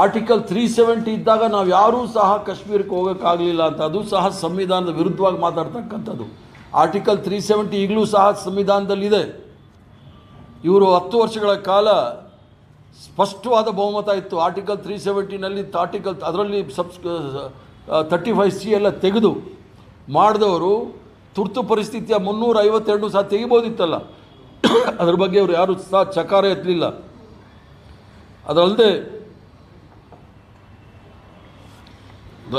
ಆರ್ಟಿಕಲ್ ತ್ರೀ ಸೆವೆಂಟಿ ಇದ್ದಾಗ ನಾವು ಯಾರೂ ಸಹ ಕಾಶ್ಮೀರಕ್ಕೆ ಹೋಗೋಕ್ಕಾಗಲಿಲ್ಲ ಅಂತ. ಅದು ಸಹ ಸಂವಿಧಾನದ ವಿರುದ್ಧವಾಗಿ ಮಾತಾಡ್ತಕ್ಕಂಥದ್ದು. ಆರ್ಟಿಕಲ್ ತ್ರೀ ಸೆವೆಂಟಿ ಈಗಲೂ ಸಹ ಸಂವಿಧಾನದಲ್ಲಿದೆ. ಇವರು ಹತ್ತು ವರ್ಷಗಳ ಕಾಲ ಸ್ಪಷ್ಟವಾದ ಬಹುಮತ ಇತ್ತು. ಆರ್ಟಿಕಲ್ ತ್ರೀ ಸೆವೆಂಟಿನಲ್ಲಿ ಆರ್ಟಿಕಲ್ ಅದರಲ್ಲಿ ಸಬ್ಸ್ ತರ್ಟಿ ಫೈವ್ ಸಿ ಎಲ್ಲ ತೆಗೆದು ಮಾಡಿದವರು ತುರ್ತು ಪರಿಸ್ಥಿತಿಯ ಮುನ್ನೂರ ಐವತ್ತೆರಡು ಸಹ ತೆಗಿಬೋದಿತ್ತಲ್ಲ. ಅದ್ರ ಬಗ್ಗೆ ಅವರು ಯಾರು ಸಹ ಚಕಾರ ಎತ್ತಲಿಲ್ಲ. ಅದಲ್ಲದೆ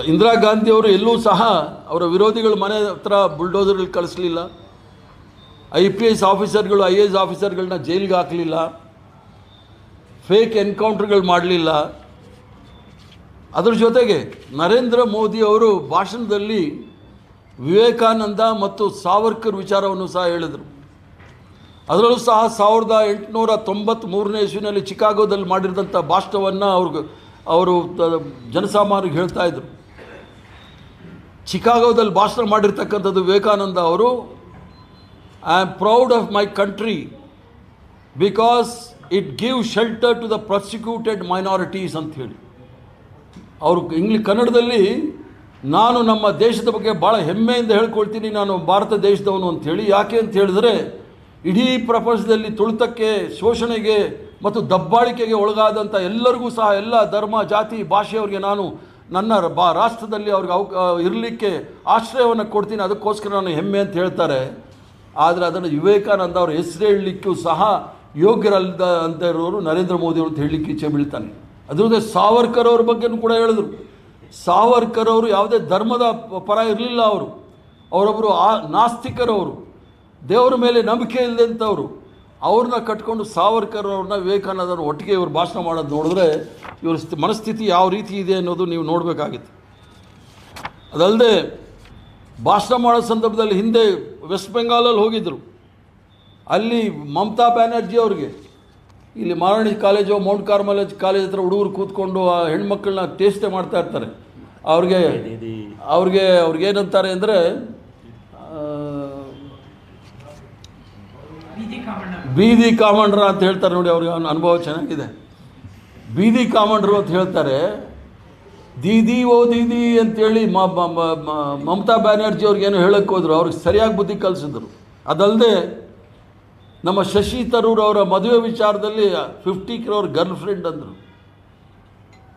ಇಂದಿರಾ ಗಾಂಧಿಯವರು ಎಲ್ಲೂ ಸಹ ಅವರ ವಿರೋಧಿಗಳು ಮನೆ ಹತ್ರ ಬುಲ್ಡೋಸರ್ಗಳು ಕಳಿಸ್ಲಿಲ್ಲ. ಐ ಪಿ ಎಸ್ ಆಫೀಸರ್ಗಳು, ಐ ಎ ಎಸ್ ಆಫೀಸರ್ಗಳನ್ನ ಜೈಲಿಗೆ ಹಾಕಲಿಲ್ಲ. ಫೇಕ್ ಎನ್ಕೌಂಟರ್ಗಳು ಮಾಡಲಿಲ್ಲ. ಅದರ ಜೊತೆಗೆ ನರೇಂದ್ರ ಮೋದಿ ಅವರು ಭಾಷಣದಲ್ಲಿ ವಿವೇಕಾನಂದ ಮತ್ತು ಸಾವರ್ಕರ್ ವಿಚಾರವನ್ನು ಸಹ ಹೇಳಿದರು. ಅದರಲ್ಲೂ ಸಹ ಸಾವಿರದ ಎಂಟುನೂರ ತೊಂಬತ್ತ್ಮೂರನೇ ಇಸ್ವಿನಲ್ಲಿ ಚಿಕಾಗೋದಲ್ಲಿ ಮಾಡಿರಿದಂಥ ಭಾಷಣವನ್ನು ಅವ್ರಿಗೆ ಅವರು ಜನಸಾಮಾನ್ಯರಿಗೆ ಹೇಳ್ತಾ ಇದ್ರು. ಚಿಕಾಗೋದಲ್ಲಿ ಭಾಷಣ ಮಾಡಿರ್ತಕ್ಕಂಥದ್ದು ವಿವೇಕಾನಂದ ಅವರು I am proud of my country because it give shelter to the prosecuted minorities ಅಂತ ಹೇಳಿ. ಅವರು ಇಂಗ್ಲಿ, ಕನ್ನಡದಲ್ಲಿ, ನಾನು ನಮ್ಮ ದೇಶದ ಬಗ್ಗೆ ಭಾಳ ಹೆಮ್ಮೆಯಿಂದ ಹೇಳ್ಕೊಳ್ತೀನಿ, ನಾನು ಭಾರತ ದೇಶದವನು ಅಂಥೇಳಿ ಯಾಕೆ ಅಂತ ಹೇಳಿದ್ರೆ, ಇಡೀ ಪ್ರಪಂಚದಲ್ಲಿ ತುಳಿತಕ್ಕೆ, ಶೋಷಣೆಗೆ ಮತ್ತು ದಬ್ಬಾಳಿಕೆಗೆ ಒಳಗಾದಂಥ ಎಲ್ಲರಿಗೂ ಸಹ ಎಲ್ಲ ಧರ್ಮ, ಜಾತಿ, ಭಾಷೆಯವರಿಗೆ ನಾನು ನನ್ನ ಬಾ ರಾಷ್ಟ್ರದಲ್ಲಿ ಅವ್ರಿಗೆ ಅವ ಇರಲಿಕ್ಕೆ ಆಶ್ರಯವನ್ನು ಕೊಡ್ತೀನಿ, ಅದಕ್ಕೋಸ್ಕರ ನಾನು ಹೆಮ್ಮೆ ಅಂತ ಹೇಳ್ತಾರೆ. ಆದರೆ ಅದನ್ನು ವಿವೇಕಾನಂದ ಅವರು ಹೆಸರು ಹೇಳಲಿಕ್ಕೂ ಸಹ ಯೋಗ್ಯರಲ್ಲದ ಅಂತ ಇರೋರು ನರೇಂದ್ರ ಮೋದಿ ಅವರು ಹೇಳಲಿಕ್ಕೆ ಇಚ್ಛೆ ಬೀಳ್ತಾನೆ. ಅದರಲ್ಲದೆ ಸಾವರ್ಕರ್ ಅವ್ರ ಬಗ್ಗೆನೂ ಕೂಡ ಹೇಳಿದ್ರು. ಸಾವರ್ಕರ್ ಅವರು ಯಾವುದೇ ಧರ್ಮದ ಪರ ಇರಲಿಲ್ಲ ಅವರು. ಅವರೊಬ್ಬರು ಆ ನಾಸ್ತಿಕರವರು. ದೇವರ ಮೇಲೆ ನಂಬಿಕೆ ಇಲ್ಲದಂಥವ್ರು ಅವ್ರನ್ನ ಕಟ್ಕೊಂಡು ಸಾವರ್ಕರ್ ಅವ್ರನ್ನ ವಿವೇಕಾನಂದರ ಒಟ್ಟಿಗೆ ಇವರು ಭಾಷಣ ಮಾಡೋದು ನೋಡಿದ್ರೆ ಇವ್ರ ಸ್ಥಿ- ಮನಸ್ಥಿತಿ ಯಾವ ರೀತಿ ಇದೆ ಅನ್ನೋದು ನೀವು ನೋಡಬೇಕಾಗಿತ್ತು. ಅದಲ್ಲದೆ ಭಾಷಣ ಮಾಡೋ ಸಂದರ್ಭದಲ್ಲಿ ಹಿಂದೆ ವೆಸ್ಟ್ ಬೆಂಗಾಲಲ್ಲಿ ಹೋಗಿದ್ದರು ಅಲ್ಲಿ ಮಮತಾ ಬ್ಯಾನರ್ಜಿ ಅವ್ರಿಗೆ. ಇಲ್ಲಿ Maharani college, mount Carmel college ಹತ್ರ ಹುಡುಗರು ಕೂತ್ಕೊಂಡು ಆ ಹೆಣ್ಮಕ್ಳನ್ನ ಟೇಸ್ಟೆ ಮಾಡ್ತಾ ಇರ್ತಾರೆ. ಅವ್ರಿಗೆ ಅವ್ರಿಗೆ ಅವ್ರಿಗೆ ಏನಂತಾರೆ ಅಂದರೆ ಬೀದಿ ಕಾಮಂಡ್ರ ಅಂತ ಹೇಳ್ತಾರೆ ನೋಡಿ ಅವ್ರಿಗೆ ಅವನ ಅನುಭವ ಚೆನ್ನಾಗಿದೆ. ಬೀದಿ ಕಾಮಂಡ್ರು ಅಂತ ಹೇಳ್ತಾರೆ, ದೀದಿ ಓ ದೀದಿ ಅಂತೇಳಿ ಮಮತಾ ಬ್ಯಾನರ್ಜಿ ಅವ್ರಿಗೇನು ಹೇಳಕ್ಕೆ ಹೋದ್ರು, ಅವ್ರಿಗೆ ಸರಿಯಾಗಿ ಬುದ್ಧಿ ಕಲಿಸಿದ್ರು. ಅದಲ್ಲದೆ ನಮ್ಮ ಶಶಿ ತರೂರ್ ಅವರ ಮದುವೆ ವಿಚಾರದಲ್ಲಿ ಫಿಫ್ಟಿ ಕ್ರೋರ್ ಗರ್ಲ್ ಫ್ರೆಂಡ್ ಅಂದರು.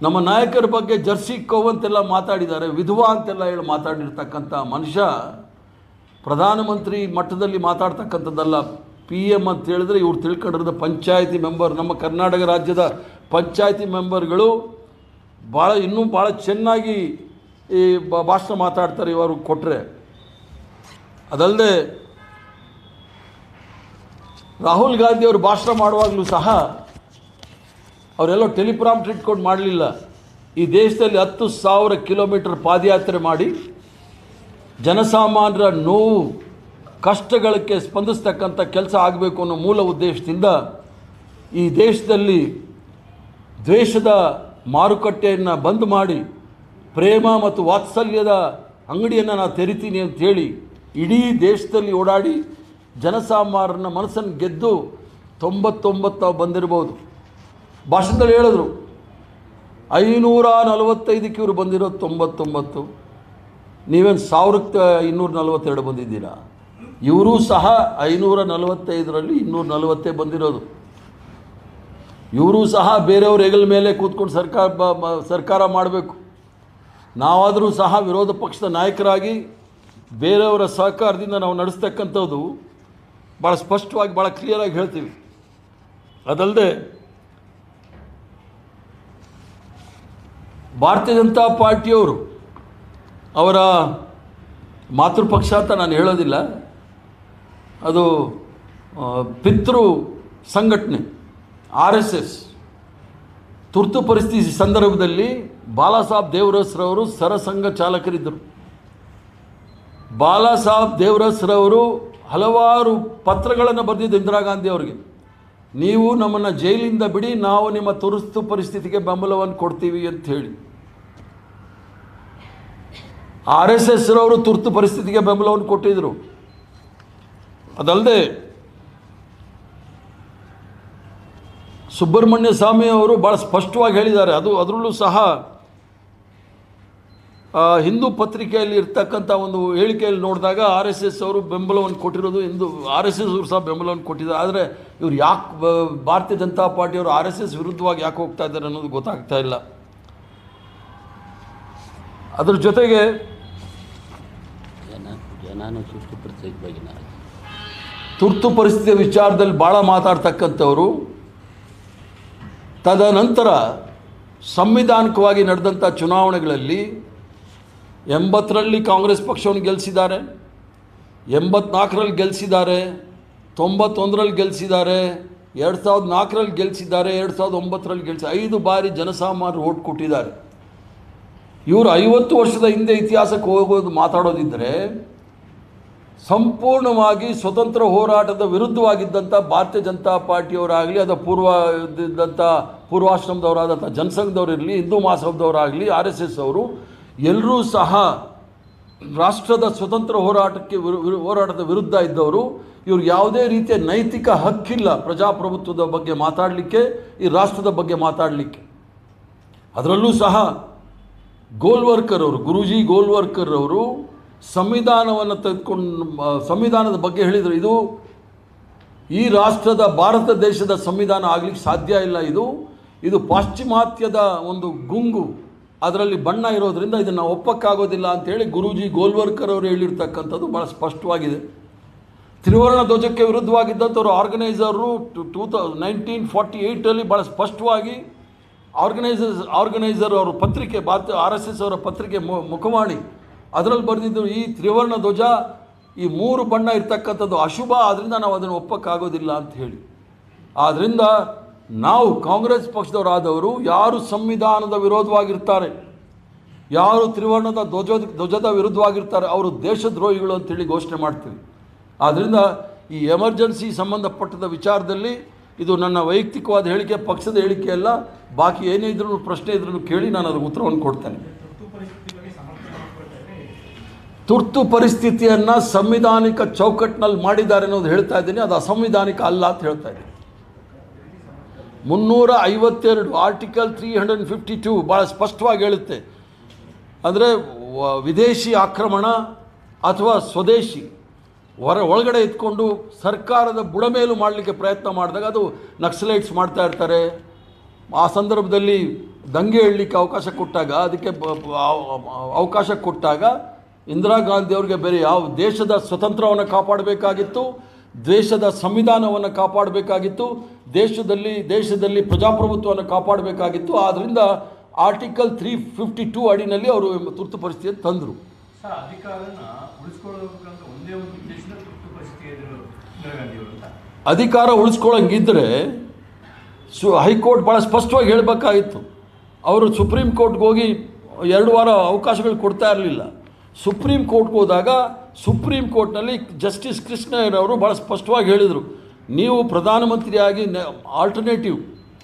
ನಮ್ಮ ನಾಯಕರ ಬಗ್ಗೆ ಜರ್ಸಿ ಕೋವ್ ಅಂತೆಲ್ಲ ಮಾತಾಡಿದ್ದಾರೆ, ವಿಧವಾ ಅಂತೆಲ್ಲ ಹೇಳಿ ಮಾತಾಡಿರ್ತಕ್ಕಂಥ ಮನುಷ್ಯ ಪ್ರಧಾನಮಂತ್ರಿ ಮಟ್ಟದಲ್ಲಿ ಮಾತಾಡ್ತಕ್ಕಂಥದ್ದಲ್ಲ ಪಿ ಎಂ ಅಂತ ಹೇಳಿದ್ರೆ ಇವ್ರು ತಿಳ್ಕೊಂಡಿರೋದು ಪಂಚಾಯತಿ ಮೆಂಬರ್. ನಮ್ಮ ಕರ್ನಾಟಕ ರಾಜ್ಯದ ಪಂಚಾಯತಿ ಮೆಂಬರ್ಗಳು ಭಾಳ ಇನ್ನೂ ಭಾಳ ಚೆನ್ನಾಗಿ ಈ ಭಾಷಣ ಮಾತಾಡ್ತಾರೆ ಇವರು ಕೊಟ್ಟರೆ ಅದಲ್ಲದೆ ರಾಹುಲ್ ಗಾಂಧಿ ಅವರು ಭಾಷಣ ಮಾಡುವಾಗಲೂ ಸಹ ಅವರೆಲ್ಲ ಟೆಲಿಪ್ರಾಮ್ಟ್ ಇಟ್ಕೊಂಡು ಮಾಡಲಿಲ್ಲ. ಈ ದೇಶದಲ್ಲಿ ಹತ್ತು ಸಾವಿರ ಕಿಲೋಮೀಟರ್ ಪಾದಯಾತ್ರೆ ಮಾಡಿ ಜನಸಾಮಾನ್ಯರ ನೋವು ಕಷ್ಟಗಳಿಗೆ ಸ್ಪಂದಿಸ್ತಕ್ಕಂಥ ಕೆಲಸ ಆಗಬೇಕು ಅನ್ನೋ ಮೂಲ ಉದ್ದೇಶದಿಂದ ಈ ದೇಶದಲ್ಲಿ ದ್ವೇಷದ ಮಾರುಕಟ್ಟೆಯನ್ನು ಬಂದ್ ಮಾಡಿ ಪ್ರೇಮ ಮತ್ತು ವಾತ್ಸಲ್ಯದ ಅಂಗಡಿಯನ್ನು ನಾನು ತೆರಿತೀನಿ ಅಂಥೇಳಿ ಇಡೀ ದೇಶದಲ್ಲಿ ಓಡಾಡಿ ಜನಸಾಮಾನ್ಯರನ್ನ ಮನಸ್ಸನ್ನು ಗೆದ್ದು ತೊಂಬತ್ತೊಂಬತ್ತು ಬಂದಿರ್ಬೋದು. ಭಾಷಣದಲ್ಲಿ ಹೇಳಿದ್ರು, ಐನೂರ ನಲವತ್ತೈದಕ್ಕೆ ಇವರು ಬಂದಿರೋದು ತೊಂಬತ್ತೊಂಬತ್ತು, ನೀವೇನು ಸಾವಿರಕ್ಕೆ ಇನ್ನೂರ ನಲವತ್ತೆರಡು ಬಂದಿದ್ದೀರಾ? ಇವರೂ ಸಹ ಐನೂರ ನಲವತ್ತೈದರಲ್ಲಿ ಇನ್ನೂರ ನಲವತ್ತೇ ಬಂದಿರೋದು. ಇವರು ಸಹ ಬೇರೆಯವ್ರ ಹೆಗಲ ಮೇಲೆ ಕೂತ್ಕೊಂಡು ಸರ್ಕಾರ ಬ ಸರ್ಕಾರ ಮಾಡಬೇಕು. ನಾವಾದರೂ ಸಹ ವಿರೋಧ ಪಕ್ಷದ ನಾಯಕರಾಗಿ ಬೇರೆಯವರ ಸಹಕಾರದಿಂದ ನಾವು ನಡೆಸ್ತಕ್ಕಂಥದ್ದು ಭಾಳ ಸ್ಪಷ್ಟವಾಗಿ ಭಾಳ ಕ್ಲಿಯರಾಗಿ ಹೇಳ್ತೀವಿ. ಅದಲ್ಲದೆ ಭಾರತೀಯ ಜನತಾ ಪಾರ್ಟಿಯವರು ಅವರ ಮಾತೃಪಕ್ಷ ಅಂತ ನಾನು ಹೇಳೋದಿಲ್ಲ. ಅದು ಪಿತೃ ಸಂಘಟನೆ, ಆರ್ ಎಸ್ ಎಸ್. ತುರ್ತು ಪರಿಸ್ಥಿತಿ ಸಂದರ್ಭದಲ್ಲಿ ಬಾಲಾಸಾಹೇಬ್ ದೇವರಸ್ರವರು ಸರಸಂಘ ಚಾಲಕರಿದ್ದರು. ಬಾಲಾಸಾಹೇಬ್ ದೇವರಸ್ರವರು ಹಲವಾರು ಪತ್ರಗಳನ್ನು ಬರೆದಿದ್ದು ಇಂದಿರಾ ಗಾಂಧಿ ಅವರಿಗೆ. ನೀವು ನಮ್ಮನ್ನು ಜೈಲಿಂದ ಬಿಡಿ, ನಾವು ನಿಮ್ಮ ತುರ್ತು ಪರಿಸ್ಥಿತಿಗೆ ಬೆಂಬಲವನ್ನು ಕೊಡ್ತೀವಿ ಅಂತ ಹೇಳಿ. ಆರ್ ಎಸ್ ಎಸ್ರವರು ತುರ್ತು ಪರಿಸ್ಥಿತಿಗೆ ಬೆಂಬಲವನ್ನು ಕೊಟ್ಟಿದ್ದರು. ಅದಲ್ಲದೆ ಸುಬ್ರಹ್ಮಣ್ಯ ಸ್ವಾಮಿ ಅವರು ಭಾಳ ಸ್ಪಷ್ಟವಾಗಿ ಹೇಳಿದ್ದಾರೆ. ಅದು ಅದರಲ್ಲೂ ಸಹ ಹಿಂದೂ ಪತ್ರಿಕೆಯಲ್ಲಿ ಇರ್ತಕ್ಕಂಥ ಒಂದು ಹೇಳಿಕೆಯಲ್ಲಿ ನೋಡಿದಾಗ ಆರ್ ಎಸ್ ಎಸ್ ಅವರು ಬೆಂಬಲವನ್ನು ಕೊಟ್ಟಿರೋದು ಹಿಂದೂ ಆರ್ ಎಸ್ ಎಸ್ ಅವರು ಸಹ ಬೆಂಬಲವನ್ನು ಕೊಟ್ಟಿದ್ದಾರೆ. ಆದರೆ ಇವರು ಯಾಕೆ ಭಾರತೀಯ ಜನತಾ ಪಾರ್ಟಿಯವರು ಆರ್ ಎಸ್ ಎಸ್ ವಿರುದ್ಧವಾಗಿ ಯಾಕೆ ಹೋಗ್ತಾ ಇದ್ದಾರೆ ಅನ್ನೋದು ಗೊತ್ತಾಗ್ತಾ ಇಲ್ಲ. ಅದ್ರ ಜೊತೆಗೆ ಜನ ಜನಾನು ತುರ್ತು ಪ್ರತ್ಯೇಕವಾಗಿ ತುರ್ತು ಪರಿಸ್ಥಿತಿಯ ವಿಚಾರದಲ್ಲಿ ಭಾಳ ಮಾತಾಡ್ತಕ್ಕಂಥವರು. ತದನಂತರ ಸಂವಿಧಾನಿಕವಾಗಿ ನಡೆದಂಥ ಚುನಾವಣೆಗಳಲ್ಲಿ ಎಂಬತ್ತರಲ್ಲಿ ಕಾಂಗ್ರೆಸ್ ಪಕ್ಷವನ್ನು ಗೆಲ್ಲಿಸಿದ್ದಾರೆ ಎಂಬತ್ನಾಲ್ಕರಲ್ಲಿ ಗೆಲ್ಲಿಸಿದ್ದಾರೆ ತೊಂಬತ್ತೊಂದರಲ್ಲಿ ಗೆಲ್ಲಿಸಿದ್ದಾರೆ ಎರಡು ಸಾವಿರದ ನಾಲ್ಕರಲ್ಲಿ ಗೆಲ್ಲಿಸಿದ್ದಾರೆ ಎರಡು ಸಾವಿರದ ಒಂಬತ್ತರಲ್ಲಿ ಗೆಲ್ಲಿಸಿ ಐದು ಬಾರಿ ಜನಸಾಮಾನ್ಯರು ಓಟ್ ಕೊಟ್ಟಿದ್ದಾರೆ. ಇವರು ಐವತ್ತು ವರ್ಷದ ಹಿಂದೆ ಇತಿಹಾಸಕ್ಕೆ ಹೋಗೋದು ಮಾತಾಡೋದಿದ್ದರೆ ಸಂಪೂರ್ಣವಾಗಿ ಸ್ವತಂತ್ರ ಹೋರಾಟದ ವಿರುದ್ಧವಾಗಿದ್ದಂಥ ಭಾರತೀಯ ಜನತಾ ಪಾರ್ಟಿಯವರಾಗಲಿ ಅಥವಾ ಪೂರ್ವ ಇದ್ದಂಥ ಪೂರ್ವಾಶ್ರಮದವರಾದಂಥ ಜನಸಂಘದವರಿರಲಿ ಹಿಂದೂ ಮಹಾಸಭದವರಾಗಲಿ ಆರ್ ಎಸ್ ಎಸ್ ಅವರು ಎಲ್ಲರೂ ಸಹ ರಾಷ್ಟ್ರದ ಸ್ವತಂತ್ರ ಹೋರಾಟಕ್ಕೆ ಹೋರಾಟದ ವಿರುದ್ಧ ಇದ್ದವರು. ಇವರು ಯಾವುದೇ ರೀತಿಯ ನೈತಿಕ ಹಕ್ಕಿಲ್ಲ ಪ್ರಜಾಪ್ರಭುತ್ವದ ಬಗ್ಗೆ ಮಾತಾಡಲಿಕ್ಕೆ, ಈ ರಾಷ್ಟ್ರದ ಬಗ್ಗೆ ಮಾತಾಡಲಿಕ್ಕೆ. ಅದರಲ್ಲೂ ಸಹ ಗೋಲ್ವರ್ಕರ್ ಅವರು ಗುರೂಜಿ ಗೋಲ್ವರ್ಕರ್ ಅವರು ಸಂವಿಧಾನವನ್ನು ತೆಗೆದುಕೊಂಡು ಸಂವಿಧಾನದ ಬಗ್ಗೆ ಹೇಳಿದರು ಇದು ಈ ರಾಷ್ಟ್ರದ, ಭಾರತ ದೇಶದ ಸಂವಿಧಾನ ಆಗಲಿಕ್ಕೆ ಸಾಧ್ಯ ಇಲ್ಲ ಇದು. ಇದು ಪಾಶ್ಚಿಮಾತ್ಯದ ಒಂದು ಗುಂಗು. ಅದರಲ್ಲಿ ಬಣ್ಣ ಇರೋದರಿಂದ ಇದನ್ನು ಒಪ್ಪಕ್ಕಾಗೋದಿಲ್ಲ ಅಂತೇಳಿ ಗುರೂಜಿ ಗೋಲ್ವರ್ಕರ್ ಅವರು ಹೇಳಿರ್ತಕ್ಕಂಥದ್ದು ಭಾಳ ಸ್ಪಷ್ಟವಾಗಿದೆ. ತ್ರಿವರ್ಣ ಧ್ವಜಕ್ಕೆ ವಿರುದ್ಧವಾಗಿದ್ದಂಥವ್ರು organiser to, two thou, nineteen forty ಏಯ್ಟಲ್ಲಿ ಭಾಳ ಸ್ಪಷ್ಟವಾಗಿ ಆರ್ಗನೈಸರ್ಸ್, ಆರ್ಗನೈಸರ್ ಅವರ ಪತ್ರಿಕೆ, ಭಾರತ ಆರ್ ಎಸ್ ಎಸ್ ಅವರ ಪತ್ರಿಕೆ ಮುಖವಾಣಿ ಅದರಲ್ಲಿ ಬರೆದಿದ್ದು ಈ ತ್ರಿವರ್ಣ ಧ್ವಜ, ಈ ಮೂರು ಬಣ್ಣ ಇರ್ತಕ್ಕಂಥದ್ದು ಅಶುಭ ಆದ್ದರಿಂದ ನಾವು ಅದನ್ನು ಒಪ್ಪಕ್ಕಾಗೋದಿಲ್ಲ ಅಂತ ಹೇಳಿ. ಆದ್ದರಿಂದ ನಾವು ಕಾಂಗ್ರೆಸ್ ಪಕ್ಷದವರಾದವರು ಯಾರು ಸಂವಿಧಾನದ ವಿರೋಧವಾಗಿರ್ತಾರೆ, ಯಾರು ತ್ರಿವರ್ಣದ ಧ್ವಜ, ಧ್ವಜದ ವಿರುದ್ಧವಾಗಿರ್ತಾರೆ, ಅವರು ದೇಶದ್ರೋಹಿಗಳು ಅಂತೇಳಿ ಘೋಷಣೆ ಮಾಡ್ತೀವಿ. ಆದ್ದರಿಂದ ಈ ಎಮರ್ಜೆನ್ಸಿ ಸಂಬಂಧಪಟ್ಟದ ವಿಚಾರದಲ್ಲಿ ಇದು ನನ್ನ ವೈಯಕ್ತಿಕವಾದ ಹೇಳಿಕೆ, ಪಕ್ಷದ ಹೇಳಿಕೆ ಅಲ್ಲ, ಬಾಕಿ ಏನೇ ಇದ್ರೂ ಪ್ರಶ್ನೆ ಇದ್ರೂ ಕೇಳಿ ನಾನು ಅದಕ್ಕೆ ಉತ್ತರವನ್ನು ಕೊಡ್ತೇನೆ. ತುರ್ತು ಪರಿಸ್ಥಿತಿಯನ್ನು ಸಂವಿಧಾನಿಕ ಚೌಕಟ್ಟಿನಲ್ಲಿ ಮಾಡಿದ್ದಾರೆ ಅನ್ನೋದು ಹೇಳ್ತಾ ಇದ್ದೀನಿ. ಅದು ಅಸಂವಿಧಾನಿಕ ಅಲ್ಲ ಅಂತ ಹೇಳ್ತಾ ಇದ್ದೀನಿ. ಮುನ್ನೂರ ಐವತ್ತೆರಡು article three hundred fifty two ಭಾಳ ಸ್ಪಷ್ಟವಾಗಿ ಹೇಳುತ್ತೆ. ಅಂದರೆ ವಿದೇಶಿ ಆಕ್ರಮಣ ಅಥವಾ ಸ್ವದೇಶಿ ಹೊರ, ಒಳಗಡೆ ಇದ್ಕೊಂಡು ಸರ್ಕಾರದ ಬುಡಮೇಲು ಮಾಡಲಿಕ್ಕೆ ಪ್ರಯತ್ನ ಮಾಡಿದಾಗ ಅದು ನಕ್ಸಲೈಟ್ಸ್ ಮಾಡ್ತಾ ಇರ್ತಾರೆ. ಆ ಸಂದರ್ಭದಲ್ಲಿ ದಂಗೆ ಹೇಳಲಿಕ್ಕೆ ಅವಕಾಶ ಕೊಟ್ಟಾಗ, ಅದಕ್ಕೆ ಅವಕಾಶ ಕೊಟ್ಟಾಗ ಇಂದಿರಾ ಗಾಂಧಿ ಅವರಿಗೆ ಬೇರೆ ಯಾವ ದೇಶದ ಸ್ವತಂತ್ರವನ್ನು ಕಾಪಾಡಬೇಕಾಗಿತ್ತು ದೇಶದ ಸಂವಿಧಾನವನ್ನು ಕಾಪಾಡಬೇಕಾಗಿತ್ತು ದೇಶದಲ್ಲಿ ದೇಶದಲ್ಲಿ ಪ್ರಜಾಪ್ರಭುತ್ವವನ್ನು ಕಾಪಾಡಬೇಕಾಗಿತ್ತು. ಆದ್ದರಿಂದ ಆರ್ಟಿಕಲ್ ತ್ರೀ ಫಿಫ್ಟಿ ಟೂ ಅಡಿನಲ್ಲಿ ಅವರು ತುರ್ತು ಪರಿಸ್ಥಿತಿ ತಂದರು ಅಧಿಕಾರ ಉಳಿಸ್ಕೊಳ್ಳೋಂಗಿದ್ದರೆ ಸು ಹೈಕೋರ್ಟ್ ಭಾಳ ಸ್ಪಷ್ಟವಾಗಿ ಹೇಳಬೇಕಾಗಿತ್ತು. ಅವರು ಸುಪ್ರೀಂ ಕೋರ್ಟ್ಗೆ ಹೋಗಿ ಎರಡು ವಾರ ಅವಕಾಶಗಳು ಕೊಡ್ತಾ ಇರಲಿಲ್ಲ. ಸುಪ್ರೀಂ ಕೋರ್ಟ್ಗೆ ಹೋದಾಗ ಸುಪ್ರೀಂ ಕೋರ್ಟ್ನಲ್ಲಿ ಜಸ್ಟಿಸ್ ಕೃಷ್ಣಯ್ಯನವರು ಭಾಳ ಸ್ಪಷ್ಟವಾಗಿ ಹೇಳಿದರು, ನೀವು ಪ್ರಧಾನಮಂತ್ರಿಯಾಗಿ ಆಲ್ಟರ್ನೇಟಿವ್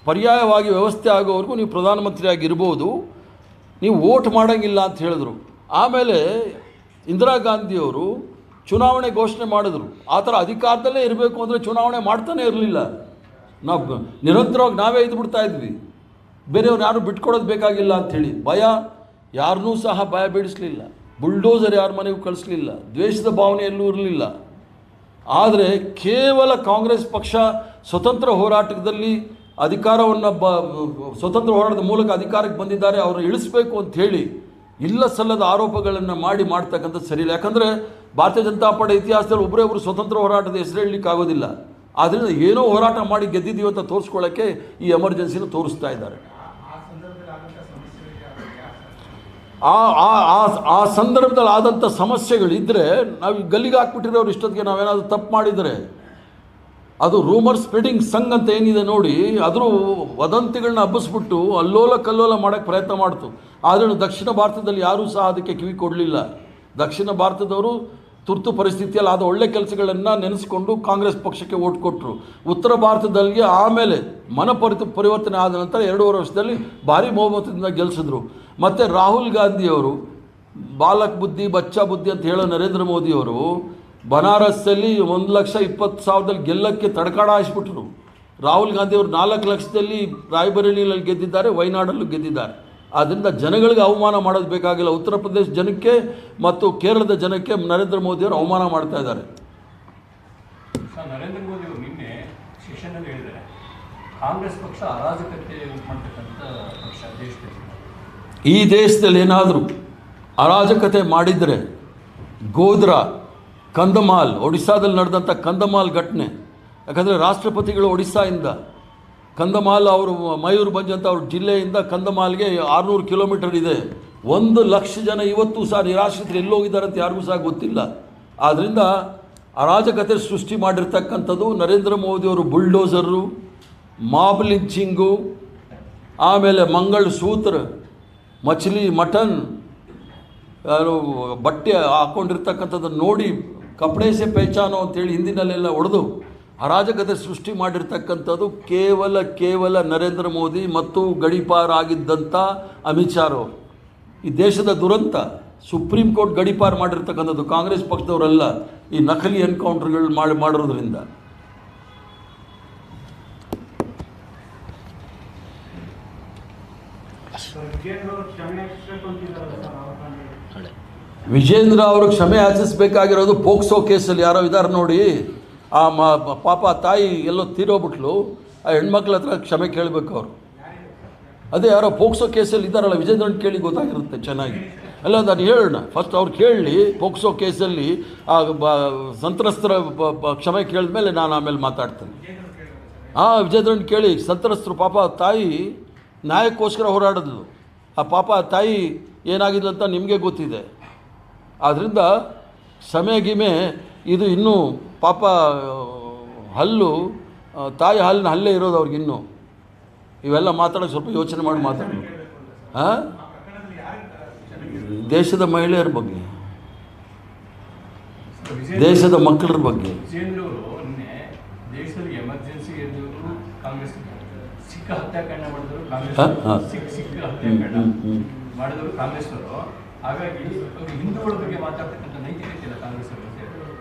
ಪರ್ಯಾಯವಾಗಿ ವ್ಯವಸ್ಥೆ ಆಗೋವರೆಗೂ ನೀವು ಪ್ರಧಾನಮಂತ್ರಿಯಾಗಿ ಇರ್ಬೋದು, ನೀವು ವೋಟ್ ಮಾಡೋಂಗಿಲ್ಲ ಅಂತ ಹೇಳಿದ್ರು. ಆಮೇಲೆ ಇಂದಿರಾ ಗಾಂಧಿಯವರು ಚುನಾವಣೆ ಘೋಷಣೆ ಮಾಡಿದ್ರು. ಆ ಥರ ಅಧಿಕಾರದಲ್ಲೇ ಇರಬೇಕು ಅಂದರೆ ಚುನಾವಣೆ ಮಾಡ್ತಾನೆ ಇರಲಿಲ್ಲ. ನಾವು ನಿರಂತರವಾಗಿ ನಾವೇ ಇದು ಬಿಡ್ತಾ ಇದ್ವಿ. ಬೇರೆಯವ್ರು ಯಾರು ಬಿಟ್ಕೊಡೋದು ಬೇಕಾಗಿಲ್ಲ ಅಂಥೇಳಿ ಭಯ, ಯಾರನ್ನೂ ಸಹ ಭಯ ಬೀಡಿಸಲಿಲ್ಲ ಬುಲ್ಡೋಸರ್ ಯಾರ ಮನೆಗೂ ಕಳಿಸ್ಲಿಲ್ಲ, ದ್ವೇಷದ ಭಾವನೆ ಎಲ್ಲೂ ಇರಲಿಲ್ಲ. ಆದರೆ ಕೇವಲ ಕಾಂಗ್ರೆಸ್ ಪಕ್ಷ ಸ್ವತಂತ್ರ ಹೋರಾಟದಲ್ಲಿ ಅಧಿಕಾರವನ್ನು ಬ, ಸ್ವತಂತ್ರ ಹೋರಾಟದ ಮೂಲಕ ಅಧಿಕಾರಕ್ಕೆ ಬಂದಿದ್ದಾರೆ ಅವರು ಇಳಿಸ್ಬೇಕು ಅಂತ ಹೇಳಿ ಇಲ್ಲ ಸಲ್ಲದ ಆರೋಪಗಳನ್ನು ಮಾಡಿ ಮಾಡ್ತಕ್ಕಂಥದ್ದು ಸರಿಯಿಲ್ಲ ಯಾಕಂದರೆ ಭಾರತೀಯ ಜನತಾ ಪಾರ್ಟಿ ಇತಿಹಾಸದಲ್ಲಿ ಒಬ್ಬರೇ ಒಬ್ಬರು ಸ್ವತಂತ್ರ ಹೋರಾಟದ ಹೆಸರು ಹೇಳಲಿಕ್ಕೆ ಆಗೋದಿಲ್ಲ. ಆದ್ದರಿಂದ ಏನೋ ಹೋರಾಟ ಮಾಡಿ ಗೆದ್ದಿದ್ದೀವಿ ಅಂತ ತೋರಿಸ್ಕೊಳ್ಳೋಕ್ಕೆ ಈ ಎಮರ್ಜೆನ್ಸಿನ ತೋರಿಸ್ತಾ ಇದ್ದಾರೆ. ಆ ಆ, ಆ- ಸಂದರ್ಭದಲ್ಲಿ ಆದಂಥ ಸಮಸ್ಯೆಗಳಿದ್ದರೆ ನಾವು ಗಲ್ಲಿಗೆ ಹಾಕ್ಬಿಟ್ಟಿರೋರು ಇಷ್ಟೊತ್ತಿಗೆ ನಾವೇನಾದರೂ ತಪ್ಪು ಮಾಡಿದರೆ, ಅದು ರೂಮರ್ ಸ್ಪ್ರೆಡಿಂಗ್ ಸಂಘ ಅಂತ ಏನಿದೆ ನೋಡಿ ಅದರೂ ವದಂತಿಗಳನ್ನ ಹಬ್ಬಿಸ್ಬಿಟ್ಟು ಅಲ್ಲೋಲ ಕಲ್ಲೋಲ ಮಾಡೋಕ್ಕೆ ಪ್ರಯತ್ನ ಮಾಡ್ತು. ಆದರೂ ದಕ್ಷಿಣ ಭಾರತದಲ್ಲಿ ಯಾರೂ ಸಹ ಅದಕ್ಕೆ ಕಿವಿ ಕೊಡಲಿಲ್ಲ. ದಕ್ಷಿಣ ಭಾರತದವರು ತುರ್ತು ಪರಿಸ್ಥಿತಿಯಲ್ಲಿ ಆದ ಒಳ್ಳೆ ಕೆಲಸಗಳನ್ನು ನೆನೆಸ್ಕೊಂಡು ಕಾಂಗ್ರೆಸ್ ಪಕ್ಷಕ್ಕೆ ಓಟ್ ಕೊಟ್ಟರು ಉತ್ತರ ಭಾರತದಲ್ಲಿ ಆಮೇಲೆ ಮನಪರಿತು ಪರಿವರ್ತನೆ ಆದ ನಂತರ ಎರಡೂವರೆ ವರ್ಷದಲ್ಲಿ ಭಾರಿ ಬಹುಮತದಿಂದ ಗೆಲ್ಲಿಸಿದ್ರು ಮತ್ತು ರಾಹುಲ್ ಗಾಂಧಿಯವರು ಬಾಲಕ್ ಬುದ್ಧಿ, ಬಚ್ಚ ಬುದ್ಧಿ ಅಂತ ಹೇಳೋ ನರೇಂದ್ರ ಮೋದಿಯವರು ಬನಾರಸ್ಸಲ್ಲಿ ಒಂದು ಲಕ್ಷ ಇಪ್ಪತ್ತು ಸಾವಿರದಲ್ಲಿ ಗೆಲ್ಲಕ್ಕೆ ತಡಕಾಡ ಹಾಯಿಸ್ಬಿಟ್ರು. ರಾಹುಲ್ ಗಾಂಧಿ ಅವರು ನಾಲ್ಕು ಲಕ್ಷದಲ್ಲಿ ರಾಯ್ಬರೇಲಿಯಲ್ಲಿ ಗೆದ್ದಿದ್ದಾರೆ ವಯನಾಡಲ್ಲೂ ಗೆದ್ದಿದ್ದಾರೆ. ಆದ್ದರಿಂದ ಜನಗಳಿಗೆ ಅವಮಾನ ಮಾಡೋದು ಬೇಕಾಗಿಲ್ಲ. ಉತ್ತರ ಪ್ರದೇಶ ಜನಕ್ಕೆ ಮತ್ತು ಕೇರಳದ ಜನಕ್ಕೆ ನರೇಂದ್ರ ಮೋದಿಯವರು ಅವಮಾನ ಮಾಡ್ತಾ ಇದ್ದಾರೆ. ನರೇಂದ್ರ ಮೋದಿ ಅವರು ನಿನ್ನೆ ಹೇಳಿದ್ದಾರೆ. ಕಾಂಗ್ರೆಸ್ ಪಕ್ಷ ಅರಾಜಕತೆ ಪಕ್ಷ, ದೇಶದಲ್ಲಿ. ಈ ದೇಶದಲ್ಲಿ ಏನಾದರೂ ಅರಾಜಕತೆ ಮಾಡಿದರೆ ಗೋಧ್ರಾ ಕಂದಮಾಲ್, ಒಡಿಸ್ಸಾದಲ್ಲಿ ನಡೆದಂಥ ಕಂದಮಾಲ್ ಘಟನೆ, ಯಾಕಂದರೆ ರಾಷ್ಟ್ರಪತಿಗಳು ಒಡಿಸ್ಸಾಯಿಂದ ಕಂದಮಾಲ್ ಅವರು ಮಯೂರ್ಭಂಜ್ ಅಂತ ಅವ್ರ ಜಿಲ್ಲೆಯಿಂದ ಕಂದಮಾಲ್ಗೆ ಆರುನೂರು ಕಿಲೋಮೀಟರ್ ಇದೆ. ಒಂದು ಲಕ್ಷ ಜನ ಇವತ್ತು ಸಹ ನಿರಾಶ್ರಿತರು ಎಲ್ಲೋಗಿದ್ದಾರೆ ಅಂತ ಯಾರಿಗೂ ಸಹ ಗೊತ್ತಿಲ್ಲ. ಆದ್ದರಿಂದ ಅರಾಜಕತೆ ಸೃಷ್ಟಿ ಮಾಡಿರ್ತಕ್ಕಂಥದ್ದು ನರೇಂದ್ರ ಮೋದಿಯವರು ಬುಲ್ಡೋಸರು, ಮಾಬ್ ಲಿಂಚಿಂಗು, ಆಮೇಲೆ ಮಂಗಳ್ ಸೂತ್ರ ಮಚ್ಲಿ ಮಟನ್ ಬಟ್ಟೆ ಹಾಕ್ಕೊಂಡಿರ್ತಕ್ಕಂಥದ್ದನ್ನು ನೋಡಿ ಕಪಡೆ ಸೆ ಪೇಚಾನು ಅಂತೇಳಿ ಹಿಂದಿನಲ್ಲೆಲ್ಲ ಹೊಡೆದು ಅರಾಜಕತೆ ಸೃಷ್ಟಿ ಮಾಡಿರ್ತಕ್ಕಂಥದ್ದು ಕೇವಲ ಕೇವಲ ನರೇಂದ್ರ ಮೋದಿ ಮತ್ತು ಗಡಿಪಾರಾಗಿದ್ದಂಥ ಅಮಿತ್ ಶಾ ಈ ದೇಶದ ದುರಂತ ಸುಪ್ರೀಂ ಕೋರ್ಟ್ ಗಡಿಪಾರು ಮಾಡಿರ್ತಕ್ಕಂಥದ್ದು ಕಾಂಗ್ರೆಸ್ ಪಕ್ಷದವರೆಲ್ಲ ಈ ನಕಲಿ ಎನ್ಕೌಂಟರ್ಗಳು ಮಾಡಿ ಮಾಡಿರೋದ್ರಿಂದ ಹಳೆ ವಿಜೇಂದ್ರ ಅವರು ಕ್ಷಮೆ ಆಚರಿಸಬೇಕಾಗಿರೋದು ಪೋಕ್ಸೋ ಕೇಸಲ್ಲಿ ಯಾರೋ ಇದ್ದಾರೆ ನೋಡಿ. ಆ ಮ ಪಾಪ ತಾಯಿ ಎಲ್ಲೋ ತೀರೋಗ್ಬಿಟ್ಲು ಆ ಹೆಣ್ಮಕ್ಳ ಹತ್ರ ಕ್ಷಮೆ ಕೇಳಬೇಕು ಅವರು. ಅದೇ ಯಾರೋ ಪೋಕ್ಸೋ ಕೇಸಲ್ಲಿ ಇದ್ದಾರಲ್ಲ ವಿಜೇಂದ್ರನ್ ಕೇಳಿ ಗೊತ್ತಾಗಿರುತ್ತೆ ಚೆನ್ನಾಗಿ. ಅಲ್ಲ ನಾನು ಹೇಳೋಣ. ಫಸ್ಟ್ ಅವ್ರು ಕೇಳಲಿ ಪೋಕ್ಸೋ ಕೇಸಲ್ಲಿ ಆ ಬ ಸಂತ್ರಸ್ತರ ಕ್ಷಮೆ ಕೇಳಿದ್ಮೇಲೆ ನಾನು ಆಮೇಲೆ ಮಾತಾಡ್ತೇನೆ. ಹಾಂ ವಿಜೇಂದ್ರನ್ ಕೇಳಿ ಸಂತ್ರಸ್ತರು ಪಾಪ ತಾಯಿ ನ್ಯಾಯಕ್ಕೋಸ್ಕರ ಹೋರಾಡಿದ್ಲು. ಆ ಪಾಪ ತಾಯಿ ಏನಾಗಿದೆ ಅಂತ ನಿಮಗೆ ಗೊತ್ತಿದೆ. ಆದ್ದರಿಂದ ಸಮಯ ಗಿಮೆ ಇದು ಇನ್ನೂ ಪಾಪ ಹಲ್ಲು ತಾಯಿ ಹಾಲಿನ ಹಲ್ಲೇ ಇರೋದು ಅವ್ರಿಗೆ ಇನ್ನೂ. ಇವೆಲ್ಲ ಮಾತಾಡೋಕೆ ಸ್ವಲ್ಪ ಯೋಚನೆ ಮಾಡಿ ಮಾತಾಡಿ. ಹಾಂ ದೇಶದ ಮಹಿಳೆಯರ ಬಗ್ಗೆ. ದೇಶದ ಮಕ್ಕಳ ಬಗ್ಗೆ. ಕಾಂಗ್ರೆಸ್ ಸಿಕ್ಕ ಹತ್ಯಾಕಾಂಡ ಮಾಡಿದ್ರು ಕಾಂಗ್ರೆಸ್ ಹಾ? ಅವರು. ಹಿಂದೂಗಳ ಬಗ್ಗೆ ಮಾತಾಡ್ತಕ್ಕಂಥ ನೈತಿಕತೆ ಇಲ್ಲ ಕಾಂಗ್ರೆಸ್ ಅವರು ಅಂತ ಹೇಳಿ.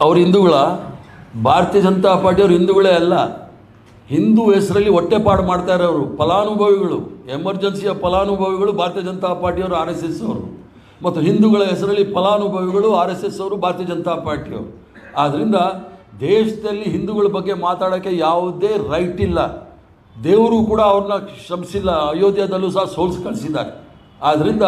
ಅವ್ರ ಹಿಂದೂಗಳ? ಭಾರತೀಯ ಜನತಾ ಪಾರ್ಟಿಯವರು ಹಿಂದೂಗಳೇ ಅಲ್ಲ. ಹಿಂದೂ ಹೆಸರಲ್ಲಿ ಹೊಟ್ಟೆಪಾಡು ಮಾಡ್ತಾ ಅವರು ಫಲಾನುಭವಿಗಳು ಎಮರ್ಜೆನ್ಸಿಯ ಫಲಾನುಭವಿಗಳು ಭಾರತೀಯ ಜನತಾ ಪಾರ್ಟಿಯವರು ಆರ್ ಎಸ್ ಎಸ್ ಅವರು. ಮತ್ತು ಹಿಂದೂಗಳ ಹೆಸರಲ್ಲಿ ಫಲಾನುಭವಿಗಳು ಆರ್ ಎಸ್ ಎಸ್ ಅವರು ಭಾರತೀಯ ಜನತಾ ಪಾರ್ಟಿಯವರು ಆದ್ದರಿಂದ ದೇಶದಲ್ಲಿ ಹಿಂದೂಗಳ ಬಗ್ಗೆ ಮಾತಾಡೋಕ್ಕೆ ಯಾವುದೇ ರೈಟ್ ಇಲ್ಲ. ದೇವರು ಕೂಡ ಅವ್ರನ್ನ ಶ್ರಮಿಸಿಲ್ಲ ಅಯೋಧ್ಯದಲ್ಲೂ ಸಹ ಸೋಲ್ಸಿ ಕಳಿಸಿದ್ದಾರೆ. ಆದ್ದರಿಂದ